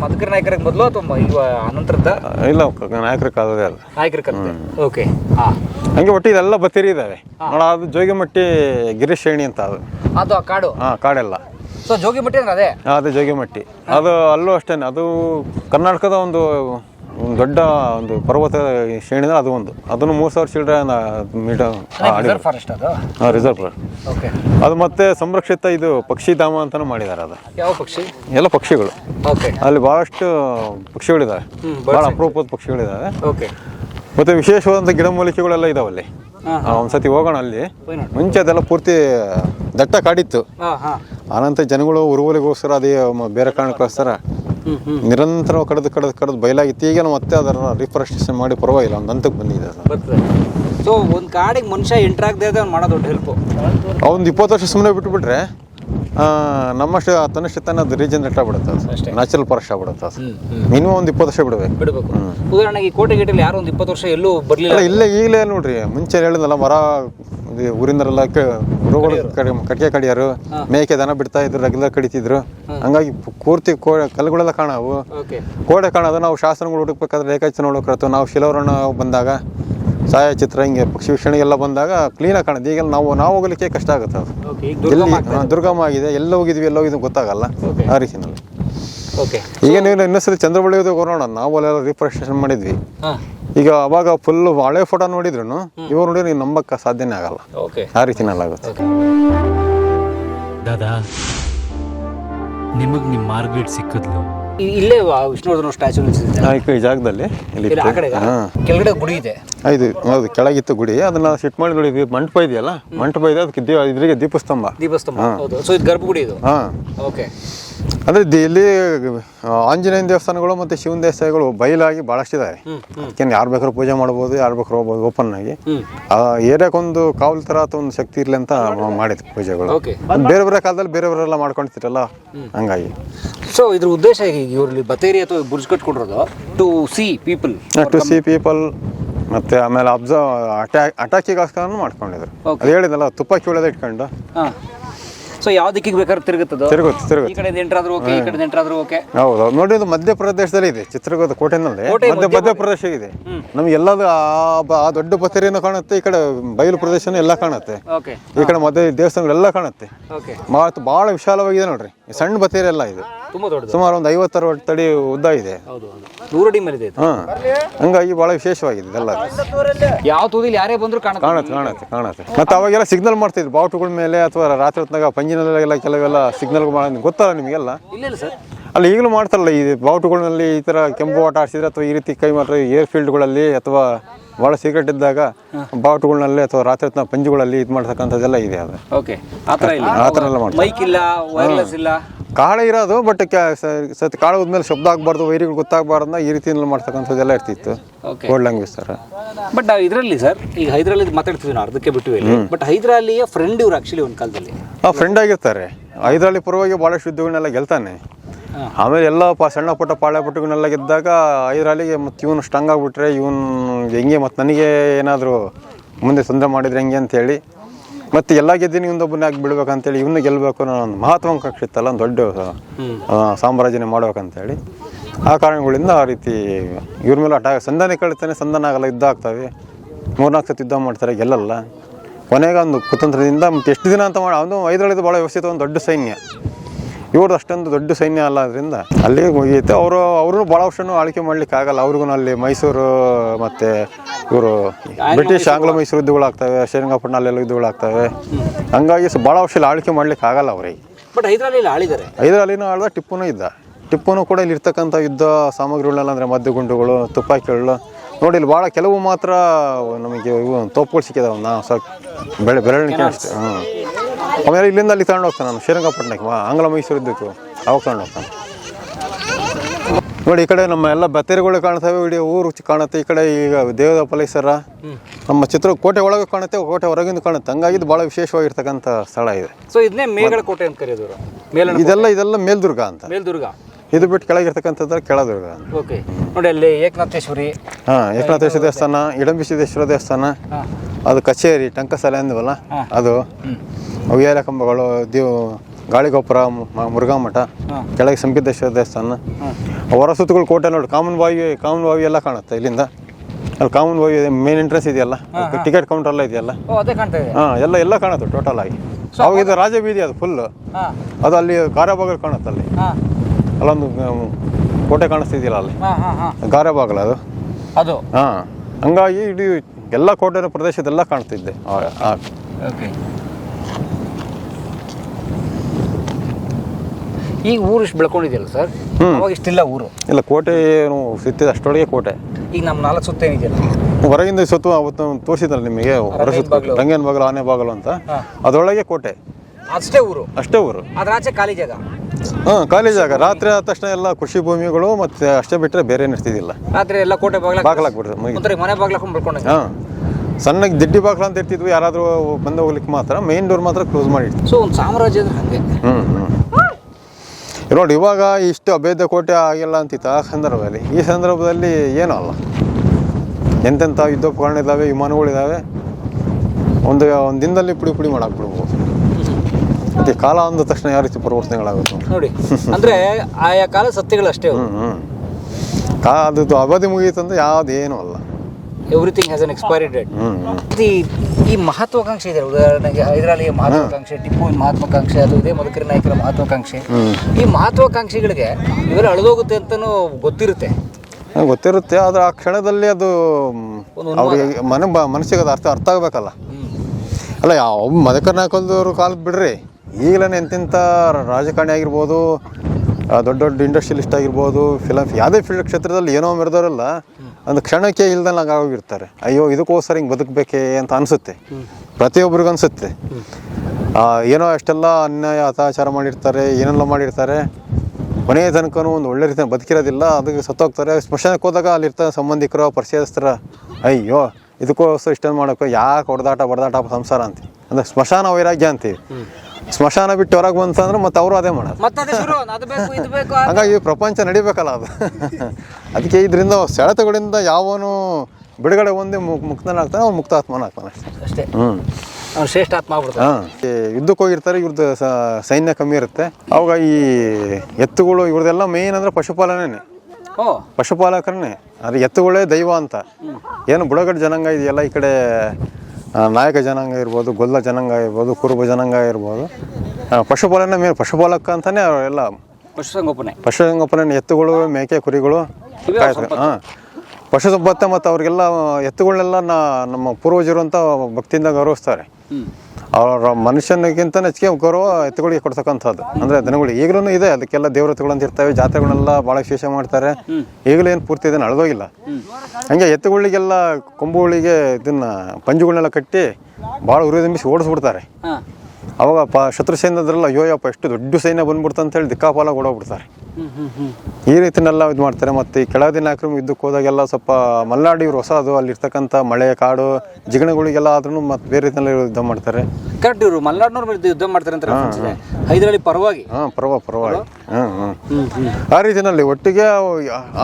ಮಧುಕರ ನಾಯಕರಿಗೆ ಮೊದಲು ಅಥವಾ ಈಗ ಅನಂತರದ ಇಲ್ಲ ನಾಯಕರ ಕಾಲದೇ ಅಲ್ಲ. ನಾಯಕರ ಕತೆ ಓಕೆ. ಹಾಂ. ಹಂಗೆ ಒಟ್ಟು ಇದೆಲ್ಲ ಬತ್ತೇರಿ ಇದಾವೆ. ನೋಡ ಅದು ಜೋಗಿಮಟ್ಟಿ ಗಿರಿ ಶ್ರೇಣಿ ಅಂತ ಅದು. ಅದು ಆ ಕಾಡು? ಹಾ ಕಾಡೆಲ್ಲ. ಸೊ ಜೋಗಿಮಟ್ಟಿ ಅಂದ್ರೆ ಅದೇ? ಅದೇ ಜೋಗಿಮಟ್ಟಿ. ಅದು ಅಲ್ಲೂ ಅಷ್ಟೇನೆ. ಅದು ಕರ್ನಾಟಕದ ಒಂದು ಒಂದು ದೊಡ್ಡ ಒಂದು ಪರ್ವತ ಶ್ರೇಣಿದ ಅದು ಒಂದು. ಅದನ್ನು ಮೂರು ಸಾವಿರ ಚಿಲ್ಡ್ರ ಮೀಟರ್ ರಿಸರ್ವ್ ಫಾರೆಸ್ಟ್ ಅದು? ರಿಸರ್ವ್ ಓಕೆ ಅದು ಮತ್ತೆ ಸಂರಕ್ಷಿತ ಇದು ಪಕ್ಷಿಧಾಮ ಅಂತಾನು ಮಾಡಿದ್ದಾರೆ ಅದು. ಯಾವ ಪಕ್ಷಿ? ಎಲ್ಲ ಪಕ್ಷಿಗಳು. ಓಕೆ ಅಲ್ಲಿ ಭಾಳಷ್ಟು ಪಕ್ಷಿಗಳಿದ್ದಾವೆ ಹ್ಮ್, ಭಾಳ ಅಪರೂಪದ ಪಕ್ಷಿಗಳಿದ್ದಾವೆ ಓಕೆ ಮತ್ತೆ ವಿಶೇಷವಾದಂಥ ಗಿಡಮೂಲಿಕೆಗಳೆಲ್ಲ ಇದಾವಲ್ಲಿ? ಒಂದ್ಸತಿ ಹೋಗೋಣ ಅಲ್ಲಿ. ಮುಂಚೆ ಅದೆಲ್ಲ ಪೂರ್ತಿ ದಟ್ಟ ಕಾಡಿತ್ತು. ಆನಂತರ ಜನಗಳು ಉರುವಲಿಗೋಸ್ಕರ ಅದೇ ಬೇರೆ ಕಾರಣಕ್ಕೋಸ್ಕರ ನಿರಂತರ ಕಡ್ದು ಕಡ್ದು ಕಡ್ದು ಬಯಲಾಗಿತ್ತು. ಈಗ ಮತ್ತೆ ಅದರ ರಿಫಾರೆಸ್ಟೇಷನ್ ಮಾಡಿ ಪರವಾಗಿಲ್ಲ ಒಂದು ಹಂತಕ್ಕೆ ಬಂದಿದೆ ಸೊ ಒಂದು ಕಾಡಿಗೆ ಮನುಷ್ಯ ಎಂಟ್ರ್ ಮಾಡೋದು ದೊಡ್ಡ ಹೆಲ್ಪು ಇಪ್ಪತ್ತು ವರ್ಷ ಸುಮ್ಮನೆ ಬಿಟ್ಬಿಟ್ರೆ ನಮ್ಮಷ್ಟು ತನ್ನಷ್ಟು ರೀಜನ್ ಇಟ್ಟ ಬಿಡುತ್ತೆ ನ್ಯಾಚುರಲ್ ಹ್ಞೂ ಹ್ಞೂ ಮಿನಿಮಮ್ ಒಂದು ಇಪ್ಪತ್ತು ವರ್ಷ ಬಿಡಬೇಕು. ಬಿಡಬೇಕು. ಉದಾಹರಣೆಗೆ ಈ ಕೋಟೆ ಗೇಟಲ್ಲಿ ಯಾರೋ ಒಂದು ಇಪ್ಪತ್ತು ವರ್ಷ ಎಲ್ಲೂ ಬರಲಿಲ್ಲ ಇಲ್ಲೇ ಈಗಲೇ ನೋಡ್ರಿ ಮುಂಚೆ ಹೇಳಿದ್ನಲ್ಲ ಮರ ಊರಿಂದರೆಲ್ಲ ರೋಗಳು ಕಟ್ಟಿಗೆ ಕಡಿಯೋರು ಮೇಕೆ ದನ ಬಿಡ್ತಾ ಇದ್ರು ರೆಗ್ಯುಲರ್ ಕಡಿತಿದ್ರು. ಹಂಗಾಗಿ ಪೂರ್ತಿ ಕೋ ಕಲ್ಲುಗಳೆಲ್ಲ ಕಾಣವು. ಕೋಡೆ ಕಾಣೋದು ನಾವು ಶಾಸನಗಳು ಹುಡುಕ್ಬೇಕಾದ್ರೆ ರೇಖಾಚಿತ್ರ ನೋಡೋಕ್ರತ್ತು ನಾವು ಶಿಲವರಣ ಬಂದಾಗ ಛಾಯಾಚಿತ್ರ ಹಿಂಗೆ ಪಕ್ಷಿ ವೀಕ್ಷಣೆಗೆಲ್ಲ ಬಂದಾಗ ಕ್ಲೀನಾಗಿ ಕಾಣುತ್ತೆ. ಈಗ ನಾವು ನಾವು ಹೋಗಲಿಕ್ಕೆ ಕಷ್ಟ ಆಗುತ್ತೆ ಅದು. ಎಲ್ಲಿ ದುರ್ಗಮ ಆಗಿದೆ. ಎಲ್ಲ ಹೋಗಿದ್ವಿ ಎಲ್ಲ ಹೋಗಿದ್ವಿ ಗೊತ್ತಾಗಲ್ಲ ಆ ರೀತಿನಲ್ಲಿ ಓಕೆ ಈಗ ನೀವು ಇನ್ನೊಂದ್ಸರಿ ಚಂದ್ರಬಳ್ಳಿ ಹೋಗೋಣ ನಾವು ಅಲ್ಲೆಲ್ಲ ರಿಫ್ರೆಶನ್ ಮಾಡಿದ್ವಿ. ಹಾಂ. ಈಗ ಅವಾಗ ಫುಲ್ ಹಳೆ ಫೋಟೋ ನೋಡಿದ್ರು ಇವ್ರು ನೋಡಿದ್ರೆ ನೀವು ನಂಬಕ್ಕ ಸಾಧ್ಯನೇ ಆಗಲ್ಲ. ಓಕೆ ಆ ರೀತಿನಲ್ಲಿ ಆಗುತ್ತೆ. ದಾದಾ ನಿಮಗ್ ನಿಮ್ ಮಾರ್ಗ್ರೆಟ್ ಸಿಕ್ಕಿದ್ಲು. ಇಲ್ಲೇ ವ- ವಿಷ್ಣುವರ್ಧನ ಸ್ಟ್ಯಾಚು ನಿಲ್ಸಿದೆ ಆ, ಈ ಜಾಗದಲ್ಲಿ ಇಲ್ಲಿ ಆ ಕಡೆ ಹಾಂ. ಕೆಳಗಡೆ ಗುಡಿ ಇದೆ. ಇದು ಹೌದು ಕೆಳಗಿತ್ತು ಗುಡಿ. ಅದನ್ನ ಸಿಟ್ ಮಾಡಿ ನೋಡಿ ಇದು ಮಂಟಪ ಇದೆಯಲ್ಲ? ಮಂಟಪ ಇದೆ ಅದಕ್ಕೆ ಇದ್ರಿಗೆ ದೀಪಸ್ತಂಭ. ದೀಪಸ್ತಂಭ. ಹೌದು. ಸೊ ಇದು ಗರ್ಭಗುಡಿ ಇದು? ಹಾಂ. ಓಕೆ ಅಂದರೆ ಇಲ್ಲಿ ಆಂಜನೇಯನ ದೇವಸ್ಥಾನಗಳು ಮತ್ತು ಶಿವನ ದೇವಸ್ಥಾನಗಳು ಬಯಲಾಗಿ ಭಾಳಷ್ಟಿದ್ದಾವೆ ಅದಕ್ಕೆ ಯಾರು ಬೇಕಾದ್ರೂ ಪೂಜೆ ಮಾಡ್ಬೋದು ಯಾರು ಬೇಕಾದ್ರೂ ಹೋಗ್ಬೋದು ಓಪನ್ ಆಗಿ. ಆ ಏರಿಯಾಕ್ಕೊಂದು ಕಾವಲ್ ಥರ ಅಥವಾ ಒಂದು ಶಕ್ತಿ ಇರಲಿ ಅಂತ ಮಾಡಿದ್ವಿ ಪೂಜೆಗಳು. ಬೇರೆ ಬೇರೆ ಕಾಲದಲ್ಲಿ ಬೇರೆಯವರೆಲ್ಲ ಹಾಗಾಗಿ ಹಂಗಾಗಿ. ಸೊ ಇದ್ರ ಉದ್ದೇಶ ಇವರಲ್ಲಿ ಬತೇರಿ ಅಥವಾ ಬುರ್ಜ್ ಕಟ್ಕೊಂಡಿರೋದು to see people to see people ಮತ್ತೆ ಆಮೇಲೆ ಅಬ್ಸರ್ವ್ ಅಟ್ಯಾಕ್ ಅಟ್ಯಾಕಿಗೋಸ್ಕರ ಮಾಡ್ಕೊಂಡಿದ್ರು. ಅದು ಹೇಳಿದಲ್ಲ ತುಪ್ಪ ಒಳ್ಳೆದ ಇಟ್ಕೊಂಡು. ಸೊ ಯಾವ ದಿಕ್ಕಿಗೆ ಬೇಕಾದ್ರೆ ತಿರುಗುತ್ತದು? ತಿರುಗುತ್ತೆ ಈ ಕಡೆ ಎಂಟ್ರಾದ್ರೂ ಓಕೆ ಈ ಕಡೆ ಎಂಟ್ರಾದ್ರೂ ಓಕೆ. ಹೌದು. ನೋಡಿ ಇದು ಮಧ್ಯಪ್ರದೇಶದಲ್ಲಿ ಇದೆ. ಚಿತ್ರದುರ್ಗದ ಕೋಟೆನಲ್ಲಿ ಕೋಟೆ ಮಧ್ಯ ಮಧ್ಯಪ್ರದೇಶ. ಇದೆ ನಮ್ಗೆ ಎಲ್ಲದು ಆ ಬ- ಆ ದೊಡ್ಡ ಪಥರಿಯನ್ನು ಕಾಣುತ್ತೆ ಈ ಕಡೆ ಬಯಲು ಪ್ರದೇಶನೂ ಎಲ್ಲ ಕಾಣುತ್ತೆ. ಓಕೆ. ಈ ಕಡೆ ಮಧ್ಯ ದೇವಸ್ಥಾನಗಳೆಲ್ಲ ಕಾಣುತ್ತೆ. ಓಕೆ. ಮಾತು ಭಾಳ ವಿಶಾಲವಾಗಿದೆ ನೋಡ್ರಿ. ಈ ಸಣ್ಣ ಬತೇರಿ ಎಲ್ಲ ಇದು. ತುಂಬಾ ದೊಡ್ಡದು. ಸುಮಾರು ಒಂದು ಐವತ್ತರ ತಡಿ ಉದ್ದ ಇದೆ. ಹೌದು ಹೌದು. ನೂರಡಿ ಮೇಲಿದೆ ಇದು. ಹಾಂ. ಹಂಗಾಗಿ ಬಹಳ ವಿಶೇಷವಾಗಿದೆ ಎಲ್ಲ ಯಾವ ತೂದಿಲಿ ಯಾರೇ ಬಂದ್ರು ಕಾಣುತ್ತೆ. ಕಾಣುತ್ತೆ ಕಾಣುತ್ತೆ ಕಾಣುತ್ತೆ. ಮತ್ತೆ ಅವಾಗೆಲ್ಲ ಸಿಗ್ನಲ್ ಮಾಡ್ತಿದ್ರು. ಬಾವುಟಗಳ ಮೇಲೆ ಅಥವಾ ರಾತ್ರಿ ಹೊತ್ನಾಗ ಪಂಜಿನಲ್ಲೆಲ್ಲ ಕೆಲವೆಲ್ಲ ಸಿಗ್ನಲ್ ಮಾಡಿ ಗೊತ್ತಲ್ಲ ನಿಮಗೆಲ್ಲ? ಅಲ್ಲಿ ಈಗಲೂ ಮಾಡ್ತಾರಲ್ಲ ಈ ಬಾವುಟಗಳಲ್ಲಿ ಈ ಥರ ಕೆಂಪು ಆಟ ಆಡಿಸಿದ್ರೆ ಅಥವಾ ಈ ರೀತಿ ಕೈ ಮಾತ್ರ ಏರ್ ಫೀಲ್ಡ್ಗಳಲ್ಲಿ ಅಥವಾ ಭಾಳ ಸೀಕ್ರೆಟ್ ಇದ್ದಾಗ ಬಾವುಟಗಳಲ್ಲಿ ಅಥವಾ ರಾತ್ರಿ ಹೊತ್ತಿನ ಪಂಜುಗಳಲ್ಲಿ ಇದು ಮಾಡ್ತಕ್ಕಂಥದ್ದೆಲ್ಲ ಇದೆ ಅದು. ಓಕೆ ಆ ಥರ ಇಲ್ಲ. ಆ ಥರ ಎಲ್ಲ ಮಾಡ್ತಾರೆ. ಮೈಕ್ ಇಲ್ಲ ವೈರ್ಲೆಸ್ ಇಲ್ಲ. ಕಾಳ ಇರೋದು ಬಟ್ ಸತ್ ಕಾಳ ಹೋದ್ಮೇಲೆ ಶಬ್ದ ಆಗಬಾರ್ದು ವೈರಿಗಳು ಗೊತ್ತಾಗಬಾರ್ದು ಈ ರೀತಿಯಲ್ಲಿ ಮಾಡ್ತಕ್ಕಂಥದ್ದೆಲ್ಲ ಇರ್ತಿತ್ತು. Old code language sir but ಇದರಲ್ಲಿ ಸರ್ ಈಗ ಹೈದ್ರಾಲಿ ಮಾತಾಡ್ತಿದ್ವಿ ನಾವು ಅರ್ಧಕ್ಕೆ ಬಿಟ್ಟು ಇಲ್ಲಿ. ಬಟ್ ಹೈದ್ರಾಲಿಯ ಫ್ರೆಂಡ್ ಇವ್ರು ಆಕ್ಚುಲಿ ಒಂದು ಕಾಲದಲ್ಲಿ. ಫ್ರೆಂಡ್ ಆಗಿರ್ತಾರೆ. ಐದರಲ್ಲಿ ಪರವಾಗಿ ಭಾಳಷ್ಟು ಯುದ್ಧಗಳನ್ನೆಲ್ಲ ಗೆಲ್ತಾನೆ. ಆಮೇಲೆ ಎಲ್ಲ ಪ ಸಣ್ಣ ಪುಟ್ಟ ಪಾಳೆ ಪುಟ್ಟಗಳನ್ನೆಲ್ಲ ಗೆದ್ದಾಗ ಐದರಲ್ಲಿಗೆ ಮತ್ತು ಇವನು ಸ್ಟ್ರಾಂಗ್ ಆಗಿಬಿಟ್ರೆ ಇವನು ಹೆಂಗೆ ಮತ್ತು ನನಗೆ ಏನಾದರೂ ಮುಂದೆ ತೊಂದರೆ ಮಾಡಿದ್ರೆ ಹೆಂಗೆ ಅಂತೇಳಿ. ಮತ್ತು ಎಲ್ಲ ಗೆದ್ದೀನಿ ಇವನೊಬ್ಬನೇ ಆಗಿ ಬಿಡ್ಬೇಕಂತೇಳಿ ಇವನು ಗೆಲ್ಲಬೇಕು ಅನ್ನೋ ಒಂದು ಮಹತ್ವಾಕಾಂಕ್ಷೆ ಇತ್ತಲ್ಲ ಒಂದು ದೊಡ್ಡ ಸಾಮ್ರಾಜ್ಯನೇ ಮಾಡ್ಬೇಕಂತೇಳಿ ಆ ಕಾರಣಗಳಿಂದ ಆ ರೀತಿ ಇವ್ರ ಮೇಲೆ ಅಟ್ಯಾಕ್ ಸಂಧಾನ ಕಳಿತಾನೆ, ಸಂಧಾನ ಆಗಲ್ಲ, ಯುದ್ಧ ಆಗ್ತವೆ. ಮೂರ್ನಾಲ್ಕು ಸತಿ ಯುದ್ಧ ಮಾಡ್ತಾರೆ, ಗೆಲ್ಲಲ್ಲ. ಕೊನೆಗೆ ಒಂದು ಕುತಂತ್ರದಿಂದ ಮತ್ತೆ ಎಷ್ಟು ದಿನ ಅಂತ ಮಾಡಿ ಅವನು ಐದರಳಿದು ಭಾಳ ವ್ಯವಸ್ಥಿತ ಒಂದು ದೊಡ್ಡ ಸೈನ್ಯ. ಇವ್ರದ್ದು ಅಷ್ಟೊಂದು ದೊಡ್ಡ ಸೈನ್ಯ ಅಲ್ಲ ಅದರಿಂದ ಅಲ್ಲಿಗೆ ಮುಗಿಯುತ್ತೆ. ಅವರು ಅವರು ಭಾಳ ವರ್ಷನೂ ಆಳ್ಕೆ ಮಾಡ್ಲಿಕ್ಕೆ ಆಗಲ್ಲ. ಅವ್ರಿಗೂ ಅಲ್ಲಿ ಮೈಸೂರು ಮತ್ತು ಇವರು ಬ್ರಿಟಿಷ್ ಆಂಗ್ಲ ಮೈಸೂರು ಯುದ್ಧಗಳಾಗ್ತವೆ ಶ್ರೀರಂಗಪಟ್ಟಣ ಅಲ್ಲೆಲ್ಲ ಯುದ್ಧಗಳಾಗ್ತವೆ ಹಂಗಾಗಿ ಭಾಳ ವರ್ಷ ಆಳ್ಕೆ ಮಾಡ್ಲಿಕ್ಕೆ ಆಗಲ್ಲ ಅವ್ರಿಗೆ. ಬಟ್ ಹೈದ್ರಾಲಿಯಲ್ಲಿ ಆಳಿದ್ದಾರೆ. ಐದರಲ್ಲಿನೂ ಆಳ್ದ ಟಿಪ್ಪುನೂ ಇದ್ದ. ಟಿಪ್ಪುನೂ ಕೂಡ ಇಲ್ಲಿ ಇರ್ತಕ್ಕಂಥ ಯುದ್ಧ ಸಾಮಗ್ರಿಗಳನ್ನೆಲ್ಲ ಅಂದರೆ ಮದ್ದುಗುಂಡುಗಳು ತುಪ್ಪಾಕಿಗಳು ನೋಡಿ ಇಲ್ಲಿ ಭಾಳ ಕೆಲವು ಮಾತ್ರ ನಮಗೆ ಇವು ತೋಪುಗಳು ಸಿಕ್ಕಿದಾವೆ. ನಾವು ಸ್ವಲ್ಪ ಬೆಳೆ ಬೆರಳಿಕೆ ಅಷ್ಟೇ ಹ್ಞೂ ಆಮೇಲೆ ಇಲ್ಲಿಂದ ಅಲ್ಲಿ ತಗೊಂಡು ಹೋಗ್ತಾನೆ ನಾನು ಶ್ರೀರಂಗಪಟ್ಟಣಕ್ಕೆ. ವಾ ಆಂಗ್ಲ ಮೈಸೂರು ಇದ್ದಿತ್ತು ಅವಾಗ ತಗೊಂಡು ಹೋಗ್ತಾನೆ. ನೋಡಿ ಈ ಕಡೆ ನಮ್ಮ ಎಲ್ಲ ಬತ್ತೇರಿಗಳು ಕಾಣ್ತವೆ. ಇಡೀ ಊರು ಕಾಣುತ್ತೆ. ಈ ಕಡೆ ಈಗ ದೇವದ ಪಲೈಸರ ನಮ್ಮ ಚಿತ್ರ ಕೋಟೆ ಒಳಗೆ ಕಾಣುತ್ತೆ ಕೋಟೆ ಹೊರಗಿಂದ ಕಾಣುತ್ತೆ. ಹಂಗಾಗಿ ಭಾಳ ವಿಶೇಷವಾಗಿರ್ತಕ್ಕಂಥ ಸ್ಥಳ ಇದೆ. ಸೊ ಇದನ್ನೇ ಮೇಗಳ ಕೋಟೆ ಅಂತ ಕರೆಯೋದು ಇದೆಲ್ಲ ಇದೆಲ್ಲ ಮೇಲ್ದುರ್ಗ ಅಂತ. ಮೇಲ್ದುರ್ಗ. ಇದು ಬಿಟ್ಟು ಕೆಳಗಿರ್ತಕ್ಕಂಥದ್ದು ಅಂತ ಓಕೆ ನೋಡಿ ಅಲ್ಲಿ ಏಕನಾಥೇಶ್ವರಿ ಹಾಂ ಏಕನಾಥೇಶ್ವರ ದೇವಸ್ಥಾನ ಇಡಂಬಿಸಿದೇಶ್ವರ ದೇವಸ್ಥಾನ ಅದು ಕಚೇರಿ ಟಂಕಸಾಲೆ ಅಂದ್ವಲ್ಲ ಅದು ಉಯ್ಯಾಲೆ ಕಂಬಗಳು ದೇವ್ ಗಾಳಿಗೊಪ್ಪರ ಮುರುಘಾ ಮಠ ಕೆಳಗೆ ಸಂಪಿದ್ದೇಶ್ವರ ದೇವಸ್ಥಾನ. ಹೊರ ಸುತ್ತಗಳು ಕೋಟೆ ನೋಡಿ ಕಾಮನ್ ಬಾವಿ ಕಾಮನ್ ಬಾವಿ ಎಲ್ಲ ಕಾಣುತ್ತೆ ಇಲ್ಲಿಂದ. ಅಲ್ಲಿ ಕಾಮನ್ ಬಾವಿ ಮೇನ್ ಎಂಟ್ರೆನ್ಸ್ ಇದೆಯಲ್ಲ ಟಿಕೆಟ್ ಕೌಂಟರ್ ಎಲ್ಲ ಇದೆಯಲ್ಲ. ಹಾಂ ಎಲ್ಲ ಎಲ್ಲ ಕಾಣುತ್ತೆ ಟೋಟಲ್ ಆಗಿ. ಅವಾಗ ಇದು ರಾಜ ಬೀದಿ ಅದು ಫುಲ್ ಅದು ಅಲ್ಲಿ ಕಾರ್ಯಭಾಗ ಕಾಣುತ್ತೆ ಅಲ್ಲಿ. ಅಲ್ಲೊಂದು ಕೋಟೆ ಕಾಣಿಸ್ತಿದ್ದಿಲ್ಲ ಅಲ್ಲಿ? ಗಾರೆ ಬಾಗಲ ಅದು? ಅದು? ಹಾಂ. ಹಂಗಾಗಿ ಇಡೀ ಎಲ್ಲ ಕೋಟೆ ಪ್ರದೇಶದೆಲ್ಲ ಕಾಣ್ತಿದ್ದೆ. ಓಕೆ. ಈಗ ಊರು ಇಷ್ಟು ಬೆಳ್ಕೊಂಡಿದೆಯಲ್ಲ ಸರ್? ಅವಾಗ ಇಷ್ಟಿಲ್ಲ ಊರು. ಇಲ್ಲ ಕೋಟೆ ಏನು ಸಿಕ್ತಿದೆ ಅಷ್ಟೊಳಗೆ ಕೋಟೆ. ಈಗ ನಮ್ಮ ನಾಲ್ಕು ಸುತ್ತ ಏನಿದೆಯಲ್ಲ ಹೊರಗಿಂದ ಸುತ್ತು ಅವತ್ತು ತೋರಿಸಿದ್ರೆ ನಿಮಗೆ ಹೊರ ಸುತ್ತ. ರಂಗೇನ ರಂಗೇನ್ ಬಾಗಲು ಆನೆ ಬಾಗಲು ಅಂತ. ಅದರೊಳಗೆ ಕೋಟೆ. ಅಷ್ಟೇ ಊರು? ಅಷ್ಟೇ ಊರು. ಅದ್ರ ಆಚೆ ಖಾಲಿ ಜಾಗ? ಹಾಂ ಖಾಲಿ ಜಾಗ. ರಾತ್ರಿ ಆದ ತಕ್ಷಣ ಎಲ್ಲ ಕೃಷಿ ಭೂಮಿಗಳು ಮತ್ತೆ ಅಷ್ಟೇ ಬಿಟ್ಟರೆ ಬೇರೆ ಇರ್ತಿದ್ದಿಲ್ಲ. ರಾತ್ರಿ ಎಲ್ಲ ಕೋಟೆ ಬಾಗ್ಲ ಬಾಗ್ಲಾಕ್ಬಿಡ್ತಾರೆ ಮುಗಿ ಮನೆ ಬಾಗ್ಲಾಕೊಂಡು ಹಾಂ. ಸಣ್ಣಗೆ ದಿಡ್ಡಿ ಬಾಗ್ಲ ಅಂತ ಇರ್ತಿದ್ವಿ ಯಾರಾದರೂ ಬಂದು ಹೋಗ್ಲಿಕ್ಕೆ ಮಾತ್ರ. ಮೇನ್ ಡೋರ್ ಮಾತ್ರ ಕ್ಲೋಸ್ ಮಾಡಿ ಸೊ ಒಂದು ಸಾಮ್ರಾಜ್ಯ ಹಾಗೆ. ಹ್ಞೂ ಹ್ಞೂ ನೋಡಿ ಇವಾಗ ಇಷ್ಟು ಅಭೇದ ಕೋಟೆ ಆಗಿಲ್ಲ ಅಂತಿತ್ತು ಆ ಸಂದರ್ಭದಲ್ಲಿ. ಈ ಸಂದರ್ಭದಲ್ಲಿ ಏನೂ ಅಲ್ಲ. ಎಂತೆಂಥ ಯುದ್ಧೋಪಕರಣ ವಿಮಾನಗಳಿದ್ದಾವೆ. ಒಂದು ಒಂದು ದಿನದಲ್ಲಿ ಪುಡಿ ಪುಡಿ ಮಾಡಾಕ್ಬಿಡ್ಬೋದು. ಮತ್ತು ಕಾಲ ಅಂದ ತಕ್ಷಣ ಯಾವ ರೀತಿ ಪರಿವರ್ತನೆಗಳಾಗುತ್ತೆ ನೋಡಿ ಅಂದ್ರೆ ಆಯಾ ಕಾಲ ಸತ್ಯಗಳು ಅಷ್ಟೇ ಹ್ಞೂ ಕಾ ಅದು ಅವಧಿ ಮುಗೀತಂದ್ರೆ ಯಾವುದೇನೂ ಅಲ್ಲ. Everything has an expiry date ಈ ಈ ಮಹತ್ವಾಕಾಂಕ್ಷೆ ಇದೆ ಉದಾಹರಣೆಗೆ ಹೈದರಾಲಿಯ ಮಹತ್ವಾಕಾಂಕ್ಷೆ ಟಿಪ್ಪು ಮಹತ್ವಾಕಾಂಕ್ಷೆ ಅದು ಇದೆ ಮಧುಕರ ನಾಯಕರ ಮಹತ್ವಾಕಾಂಕ್ಷೆ. ಈ ಮಹತ್ವಾಕಾಂಕ್ಷೆಗಳಿಗೆ ಇವರು ಅಳದೋಗುತ್ತೆ ಅಂತಲೂ ಗೊತ್ತಿರುತ್ತೆ. ನಂಗೆ ಗೊತ್ತಿರುತ್ತೆ ಆದ್ರೆ ಆ ಕ್ಷಣದಲ್ಲಿ ಅದು ಒಂದು ಅವ್ರಿಗೆ ಮನ ಬ ಮನಸ್ಸಿಗೆ ಅದು ಅರ್ಥ ಅರ್ಥ ಆಗಬೇಕಲ್ಲ. ಅಲ್ಲ ಯಾವ ಮದಕರ್ ನಾಯಕಲ್ದವ್ರ ಕಾಲದ ಬಿಡ್ರಿ. ಈಗಲೇ ಎಂತೆಂಥ ರಾಜಕಾರಣಿ ಆಗಿರ್ಬೋದು ದೊಡ್ಡ ದೊಡ್ಡ ಇಂಡಸ್ಟ್ರಿಯಲಿಸ್ಟ್ ಆಗಿರ್ಬೋದು ಫಿಲಮ್ ಯಾವುದೇ ಫೀಲ್ಡ್ ಕ್ಷೇತ್ರದಲ್ಲಿ ಏನೋ ಮೆರೆದವರೆಲ್ಲ ಒಂದು ಕ್ಷಣಕ್ಕೆ ಇಲ್ದಂಗೆ ಆಗೋಗಿರ್ತಾರೆ. ಅಯ್ಯೋ, ಇದಕ್ಕೋಸ್ಕರ ಹಿಂಗೆ ಬದುಕಬೇಕೆ ಅಂತ ಅನಿಸುತ್ತೆ. ಪ್ರತಿಯೊಬ್ಬರಿಗೂ ಅನಿಸುತ್ತೆ. ಏನೋ ಅಷ್ಟೆಲ್ಲ ಅನ್ಯಾಯ, ಅತ್ಯಾಚಾರ ಮಾಡಿರ್ತಾರೆ, ಏನೆಲ್ಲ ಮಾಡಿರ್ತಾರೆ. ಮನೆಯ ತನಕನೂ ಒಂದು ಒಳ್ಳೆ ರೀತಿಯ ಬದುಕಿರೋದಿಲ್ಲ. ಅದಕ್ಕೆ ಸತ್ತೋಗ್ತಾರೆ. ಸ್ಮಶಾನಕ್ಕೆ ಹೋದಾಗ ಅಲ್ಲಿರ್ತಾರೆ ಸಂಬಂಧಿಕರು, ಪರಿಚಯಸ್ಥರ, ಅಯ್ಯೋ, ಇದಕ್ಕೋಸ್ಕರ ಇಷ್ಟೊಂದು ಮಾಡೋಕೆ ಯಾಕೆ ಹೊಡೆದಾಟ, ಬಡದಾಟ ಸಂಸಾರ ಅಂತೀವಿ. ಅಂದರೆ ಸ್ಮಶಾನ ವೈರಾಗ್ಯ ಅಂತೀವಿ. ಸ್ಮಶಾನ ಬಿಟ್ಟು ಹೊರಗೆ ಬಂತಂದ್ರೆ ಮತ್ತೆ ಅವರು ಅದೇ ಮಾಡೋದು. ಮತ್ತೆ ಶುರು. ಅದು ಬೇಕು ಇದು ಬೇಕು ಅದು- ಹಾಗಾಗಿ ಪ್ರಪಂಚ ನಡಿಬೇಕಲ್ಲ ಅದು. ಅದಕ್ಕೆ ಇದರಿಂದ ಸೆಳೆತಗಳಿಂದ ಯಾವನು ಬಿಡುಗಡೆ ಒಂದೇ ಮುಕ್ ಮುಕ್ತನಾಗ್ತಾನೆ ಅವ್ನು ಮುಕ್ತಾತ್ಮನಾಗ್ತಾನೆ ಅಷ್ಟೇ. ಹ್ಞೂ ಅವ್ನು ಶ್ರೇಷ್ಠ ಆತ್ಮ ಆಗ್ಬಿಡ್ತಾನೆ. ಹಾಂ. ಯುದ್ಧಕ್ಕೆ ಹೋಗಿರ್ತಾರೆ ಇವ್ರದ್ದು ಸ- ಸೈನ್ಯ ಕಮ್ಮಿ ಇರುತ್ತೆ. ಅವಾಗ ಈ ಎತ್ತುಗಳು ಇವ್ರದ್ದೆಲ್ಲ ಮೇಯ್ನ್ ಅಂದರೆ ಪಶುಪಾಲನೆ ಓ. ಪಶುಪಾಲಕರನ್ನೇ. ಆದರೆ ಎತ್ತುಗಳೇ ದೈವ ಅಂತ. ಏನು ಬುಡಗಟ್ಟು ಜನಾಂಗ ಇದೆಯಲ್ಲ ಈ ಕಡೆ? ನಾಯಕ ಜನಾಂಗ ಇರ್ಬೋದು ಗೊಲ್ಲ ಜನಾಂಗ ಇರ್ಬೋದು ಕುರುಬ ಜನಾಂಗ ಇರ್ಬೋದು. ಪಶುಪಾಲನೆ ಮೇಲೆ ಪಶುಪಾಲಕ ಅಂತಲೇ ಅವರೆಲ್ಲ ಪಶುಸಂಗೋಪನೆ. ಪಶುಸಂಗೋಪನೆ ಎತ್ತುಗಳು ಮೇಕೆ ಕುರಿಗಳು ಹಾಂ. ಪಶುಸಂಪತ್ತೆ ಮತ್ತು ಅವ್ರಿಗೆಲ್ಲ ಎತ್ತುಗಳನ್ನೆಲ್ಲ ನಾ ನಮ್ಮ ಪೂರ್ವಜರು ಅಂತ ಭಕ್ತಿಯಿಂದ ಗೌರವಿಸ್ತಾರೆ. ಅವರ ಮನುಷ್ಯನಿಗಿಂತ ಹೆಚ್ಚಿಗೆ ಗೌರವ ಎತ್ತುಗಳಿಗೆ ಕೊಡ್ತಕ್ಕಂಥದ್ದು. ಅಂದರೆ ದನಗಳು ಈಗಲೂ ಇದೆ, ಅದಕ್ಕೆಲ್ಲ ದೇವ್ರ ಅಂತ ಇರ್ತವೆ ಜಾತ್ರೆಗಳನ್ನೆಲ್ಲ ಭಾಳ ವಿಶೇಷ ಮಾಡ್ತಾರೆ. ಈಗಲೂ ಏನು ಪೂರ್ತಿ ಇದನ್ನು ಅಳದೋಗಿಲ್ಲ. ಹಂಗೆ ಎತ್ತುಗಳಿಗೆಲ್ಲ ಕೊಂಬುಗಳಿಗೆ ಇದನ್ನು ಪಂಜುಗಳನ್ನೆಲ್ಲ ಕಟ್ಟಿ ಭಾಳ ಉರಿದಂಬಿಸಿ ಓಡಿಸ್ಬಿಡ್ತಾರೆ. ಅವಾಗ ಪ ಶತ್ರು ಸೈನ್ಯದ್ರಲ್ಲ ಅಯ್ಯೋಯಪ್ಪ ಎಷ್ಟು ದೊಡ್ಡ ಸೈನ್ಯ ಬಂದ್ಬಿಡ್ತು ಅಂತೇಳಿ ದಿಕ್ಕಾಪಾಲ ಓಡೋಗ್ಬಿಡ್ತಾರೆ. ಈ ರೀತಿನೆಲ್ಲ ಇದು ಮಾಡ್ತಾರೆ. ಮತ್ತು ಈ ಕೆಳದಿ ಆಕ್ರಮ ಯುದ್ಧಕ್ಕೆ ಹೋದಾಗೆಲ್ಲ ಸ್ವಲ್ಪ ಮಲೆನಾಡು ಇವ್ರು ಹೊಸದು ಅಲ್ಲಿರ್ತಕ್ಕಂಥ ಮಳೆ ಕಾಡು ಜಿಗಣಗಳಿಗೆಲ್ಲ ಆದ್ರೂ ಮತ್ತೆ ಬೇರೆ ರೀತಿಯಲ್ಲಿ ಯುದ್ಧ ಮಾಡ್ತಾರೆ. ಕರೆಕ್ಟ್ ಇವರು. ಮಲ್ನಾಡ್ನವ್ರ ಮೇಲೆ ಯುದ್ಧ ಮಾಡ್ತಾರೆ ಅಂತ ಹೈದರಾಲಿ ಪರವಾಗಿ. ಹಾಂ ಪರವ ಪರವಾಗಿ. ಹಾಂ ಹಾಂ. ಹ್ಮ್ ಹ್ಮ್. ಆ ರೀತಿಯಲ್ಲಿ ಒಟ್ಟಿಗೆ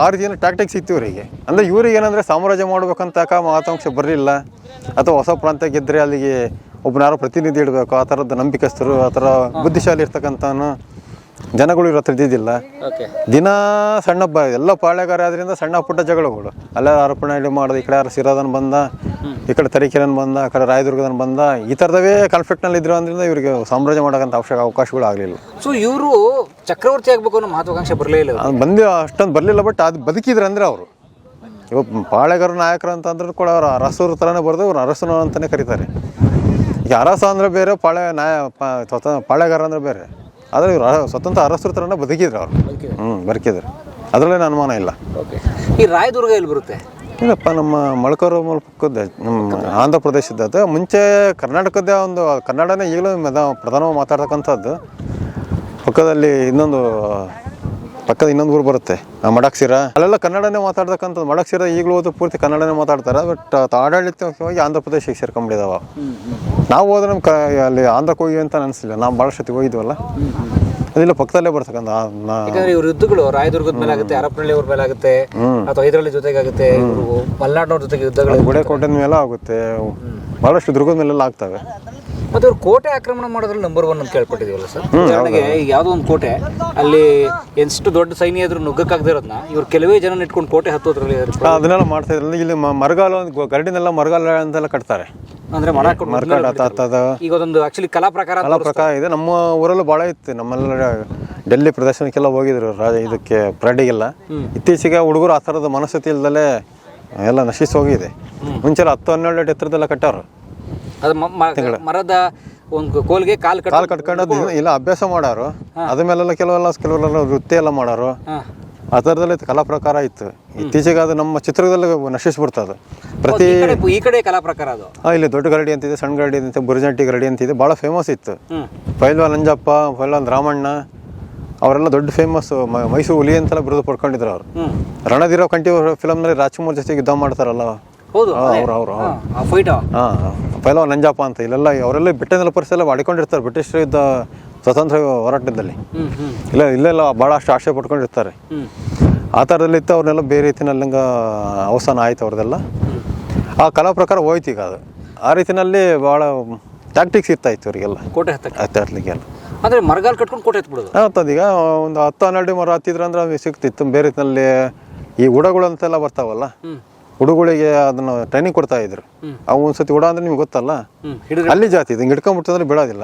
ಆ ರೀತಿಯ ಟ್ಯಾಕ್ಟಿಕ್ಸ್ ಇತ್ತು ಇವರಿಗೆ. ಅಂದರೆ ಇವ್ರಿಗೆ ಏನಂದರೆ ಸಾಮ್ರಾಜ್ಯ ಮಾಡ್ಬೇಕಂತ ಮಹತ್ವಾಂಕ್ಷೆ ಬರಲಿಲ್ಲ. ಅಥವಾ ಹೊಸ ಪ್ರಾಂತ್ಯ ಗೆದ್ದರೆ ಅಲ್ಲಿಗೆ ಒಬ್ಬನ ಯಾರೋ ಪ್ರತಿನಿಧಿ ಇಡಬೇಕು ಆ ಥರದ ನಂಬಿಕಸ್ಥರು ಆ ಥರ ಬುದ್ಧಿಶಾಲಿ ಇರ್ತಕ್ಕಂಥ ಜನಗಳು ಇರೋ ಹತ್ರ ಇದ್ದಿದ್ದಿಲ್ಲ ದಿನ ಸಣ್ಣ ಬ ಎಲ್ಲ ಪಾಳೆಗಾರ ಆದ್ರಿಂದ ಸಣ್ಣ ಪುಟ್ಟ ಜಗಳಗಳು. ಅಲ್ಲೇ ಅರ್ಪಣೆ ಇಲ್ಲಿ ಮಾಡೋದು ಈ ಕಡೆ ಯಾರು ಸಿರಾದನ್ ಬಂದ ಈ ಕಡೆ ತರೀಕೆರನ್ ಬಂದ ಆ ಕಡೆ ರಾಯದುರ್ಗದನ್ ಬಂದ ಈ ಥರದವೇ ಕಾನ್ಫ್ಲಿಕ್ಟ್ನಲ್ಲಿ ಇದ್ರು ಅಂದ್ರಿಂದ ಇವರಿಗೆ ಸಾಮ್ರಾಜ್ಯ ಮಾಡೋಕ್ಕಂಥ ಅವಶ್ಯಕ ಅವಕಾಶಗಳು ಆಗಲಿಲ್ಲ. ಸೊ ಇವರು ಚಕ್ರವರ್ತಿ ಆಗಬೇಕು ಅನ್ನೋ ಮಹತ್ವಾಕಾಂಕ್ಷೆ ಬರಲೇ ಇಲ್ಲ ಅದು ಬಂದು ಅಷ್ಟೊಂದು ಬರಲಿಲ್ಲ ಬಟ್ ಅದು ಬದುಕಿದ್ರು ಅಂದರೆ ಅವರು. ಇವಾಗ ಪಾಳೆಗಾರ ನಾಯಕರು ಅಂತ ಅಂದ್ರೂ ಕೂಡ ಅವರು ಅರಸರು ಥರನೇ ಬರೆದು ಅವ್ರು ಅರಸನು ಅಂತಲೇ ಕರೀತಾರೆ. ಅರಸ ಅಂದ್ರೆ ಬೇರೆ ಪಾಳೆ ನಾಯ ಪಾಳೆಗಾರ ಅಂದ್ರೆ ಬೇರೆ. ಆದರೆ ಇವ್ರು ಸ್ವತಂತ್ರ ಅರಸರ ಥರನೇ ಬದುಕಿದ್ರು ಅವರು. ಹ್ಞೂ ಬದುಕಿದ್ರು. ಅದರಲ್ಲೇನು ಅನುಮಾನ ಇಲ್ಲ. ಈ ರಾಯದುರ್ಗ ಎಲ್ಲಿ ಬರುತ್ತೆ? ಏನಪ್ಪ ನಮ್ಮ ಮೊಳಕರು ಮೂಲಕದ ನಮ್ಮ ಆಂಧ್ರ ಪ್ರದೇಶದ ಅದು. ಮುಂಚೆ ಕರ್ನಾಟಕದ್ದೇ ಒಂದು ಕನ್ನಡನೇ ಈಗಲೂ ಪ್ರಧಾನವಾಗಿ ಮಾತಾಡ್ತಕ್ಕಂಥದ್ದು. ಪಕ್ಕದಲ್ಲಿ ಇನ್ನೊಂದು ಪಕ್ಕದ ಇನ್ನೊಂದು ಊರು ಬರುತ್ತೆ ಆ ಮಡಕ್ಸಿರ ಅಲ್ಲೆಲ್ಲ ಕನ್ನಡನೇ ಮಾತಾಡ್ತಕ್ಕಂಥದ್ದು. ಮಡಕ್ಸಿರ ಈಗಲೂ ಹೋದ್ರೆ ಪೂರ್ತಿ ಕನ್ನಡನೇ ಮಾತಾಡ್ತಾರೆ ಬಟ್ ಆಡಳಿತವಾಗಿ ಆಂಧ್ರ ಪ್ರದೇಶಕ್ಕೆ ಸೇರ್ಕೊಂಡ್ಬಿಟ್ಟಿದಾವ. ನಾವು ಹೋದ್ರೆ ನಮ್ಮ ಕ ಅಲ್ಲಿ ಆಂಧ್ರಕ್ಕೆ ಹೋಗಿ ಅಂತ ಅನ್ಸಿಲ್ಲ. ನಾವು ಭಾಳ ಸತಿ ಹೋಗಿದ್ವಲ್ಲ. ಅದಿಲ್ಲ ಪಕ್ಕದಲ್ಲೇ ಬರ್ತಕ್ಕಂಥ ಯಾಕಂದ್ರೆ ಇವ್ರ ಯುದ್ಧಗಳು ರಾಯದುರ್ಗದ ಮೇಲೆ ಆಗುತ್ತೆ ಅರಪ್ಪನಳ್ಳಿ ಅವ್ರ ಮೇಲೆ ಆಗುತ್ತೆ ಅಥವಾ ಇದರಲ್ಲಿ ಜೊತೆಗೆ ಆಗುತ್ತೆ ಮಲ್ನಾಡಿನವ್ರ ಜೊತೆಗೆ ಯುದ್ಧಗಳು ಗುಡೆ ಮೇಲೆ ಆಗುತ್ತೆ. ಭಾಳಷ್ಟು ದುರ್ಗದ ಮೇಲೆಲ್ಲ ಆಗ್ತವೆ. ಮತ್ತೆ ಅವ್ರು ಕೋಟೆ ಆಕ್ರಮಣ ಮಾಡೋದ್ರಲ್ಲಿ ನಂಬರ್ ಒನ್ ಅಂತ ಕೇಳ್ಪಟ್ಟಿದೀವಲ್ಲ ಸರ್ ಉದಾಹರಣೆಗೆ ಈಗ ಯಾವುದೋ ಒಂದು ಕೋಟೆ ಅಲ್ಲಿ ಎಷ್ಟು ದೊಡ್ಡ ಸೈನ್ಯ ಇದ್ರು ನುಗ್ಗಕ್ಕಾಗದೇ ಇರೋದನ್ನ ಇವ್ರು ಕೆಲವೇ ಜನ ಇಟ್ಕೊಂಡು ಕೋಟೆ ಹತ್ತೋದ್ರಲ್ಲಿ ಅದನ್ನೆಲ್ಲ ಮಾಡ್ತಾ ಇದ್ರಲ್ಲಿ. ಇಲ್ಲಿ ಮರಗಾಲ ಒಂದು ಗರಡಿನೆಲ್ಲ ಮರಗಾಲ ಅಂತೆಲ್ಲ ಕಟ್ತಾರೆ. ಅಂದ್ರೆ ಮರ ಈಗ ಅದೊಂದು ಆಕ್ಚುಲಿ ಕಲಾ ಪ್ರಕಾರ ಕಲಾ ಪ್ರಕಾರ ಇದೆ. ನಮ್ಮ ಊರಲ್ಲೂ ಭಾಳ ಇತ್ತು. ನಮ್ಮೆಲ್ಲ ಡೆಲ್ಲಿ ಪ್ರದರ್ಶನಕ್ಕೆಲ್ಲ ಹೋಗಿದ್ರು ರಾಜ ಇದಕ್ಕೆ ಪರೇಡಿಗೆಲ್ಲ. ಇತ್ತೀಚೆಗೆ ಹುಡುಗರು ಆ ಥರದ ಮನಸ್ಥಿತಿ ಇಲ್ದಲೇ ಎಲ್ಲ ನಶಿಸಿ ಹೋಗಿದೆ. ಮುಂಚೆ ಹತ್ತು ಹನ್ನೆರಡು ಎತ್ತರದೆಲ್ಲ ಕಟ್ಟಾರು. ಅದು ಮರದ ಒಂದು ಕೋಲ್ಗೆ ಕಾಲು ಕಾಲು ಕಟ್ಕೊಂಡು ಇಲ್ಲ ಅಭ್ಯಾಸ ಮಾಡಾರು. ಅದ ಮೇಲೆಲ್ಲ ಕೆಲವೆಲ್ಲ ಕೆಲವೆಲ್ಲ ವೃತ್ತಿ ಎಲ್ಲ ಮಾಡಾರು. ಆ ಥರದಲ್ಲಿ ಕಲಾ ಪ್ರಕಾರ ಇತ್ತು. ಇತ್ತೀಚೆಗೆ ಅದು ನಮ್ಮ ಚಿತ್ರದಲ್ಲಿ ನಶಿಸ್ಬಿಡ್ತದೆ ಪ್ರತಿ ಈ ಕಡೆ ಕಲಾ ಪ್ರಕಾರ ಅದು. ಇಲ್ಲಿ ದೊಡ್ಡ ಗರಡಿ ಅಂತಿದೆ ಸಣ್ಣ ಗರಡಿ ಅಂತ ಬುರ್ಜಂಟಿ ಗರಡಿ ಅಂತಿದೆ ಭಾಳ ಫೇಮಸ್ ಇತ್ತು. ಪೈಲ್ವ ಪೈಲ್ವಾನ್ ನಂಜಪ್ಪ ಪೈಲ್ವಾನ್ ರಾಮಣ್ಣ ಅವರೆಲ್ಲ ದೊಡ್ಡ ಫೇಮಸ್ ಮೈಸೂರು ಹುಲಿ ಅಂತೆಲ್ಲ ಬಿರುದು ಪಡ್ಕೊಂಡಿದ್ರು ಅವರು. ರಣದಿರೋ ರಣಧೀರ ಕಂಠಿ ಫಿಲಮ್ನಲ್ಲಿ ರಾಜ್ಕುಮಾರ್ ಜೊತೆಗೆ ಯುದ್ಧ ಮಾಡ್ತಾರಲ್ಲ. ಹೌದು ಅವ್ರು ಅವರು ಹಾಂ. ಪೈಲ್ವಾನ್ ನಂಜಪ್ಪ ಅಂತ ಇಲ್ಲೆಲ್ಲ ಅವರೆಲ್ಲ ಬೆಟ್ಟ ಪರಿಸರ ಎಲ್ಲ ಆಡಿಕೊಂಡಿರ್ತಾರೆ ಬ್ರಿಟಿಷ್ ಯುದ್ಧ ಸ್ವತಂತ್ರ ಹೋರಾಟದಲ್ಲಿ. ಇಲ್ಲ ಇಲ್ಲೆಲ್ಲ ಭಾಳಷ್ಟು ಆಶೆ ಪಡ್ಕೊಂಡಿರ್ತಾರೆ ಆ ಆ ಥರದಲ್ಲಿತ್ತು ಅವ್ರನ್ನೆಲ್ಲ ಬೇರೆ ರೀತಿಯಲ್ಲಿ ಹಂಗೆ ಅವಸಾನ ಆಯ್ತು ಅವ್ರದ್ದೆಲ್ಲ. ಆ ಕಲಾ ಪ್ರಕಾರ ಹೋಯ್ತು ಈಗ ಅದು. ಆ ರೀತಿಯಲ್ಲಿ ಭಾಳ ಟ್ಯಾಕ್ಟಿಕ್ಸ್ ಇರ್ತಾಯಿತ್ತು ಅವರಿಗೆಲ್ಲ. ಕೋಟೆ ಅತ್ಯಾಟ್ಲಿಗೆಲ್ಲ ಅಂದ್ರೆ ಮರಗಾಲ್ ಕಟ್ಕೊಂಡು ಕೋಟೆ ಹತ್ಬಿಡೋದು? ಈಗ ಒಂದು ಹತ್ತು ಹನ್ನೆರಡು ಮರ ಹತ್ತಿದ್ರೆ ಅಂದ್ರೆ ಅದು ಸಿಗ್ತಿತ್ತು. ಬೇರೆ ರೀತಿಯಲ್ಲಿ ಈ ಉಡಗಳು ಅಂತೆಲ್ಲ ಬರ್ತಾವಲ್ಲ ಹುಡುಗಳಿಗೆ ಅದನ್ನ ಟ್ರೈನಿಂಗ್ ಕೊಡ್ತಾ ಇದ್ರು. ಅವು ಒಂದ್ಸತಿ ಉಡ ಅಂದ್ರೆ ನಿಮ್ಗೆ ಗೊತ್ತಲ್ಲ? ಅಲ್ಲಿ ಜಾತಿ ಇದು. ಹಿಂಗೆ ಹಿಡ್ಕೊಂಡ್ಬಿಡ್ತಂದ್ರೆ ಬಿಡೋದಿಲ್ಲ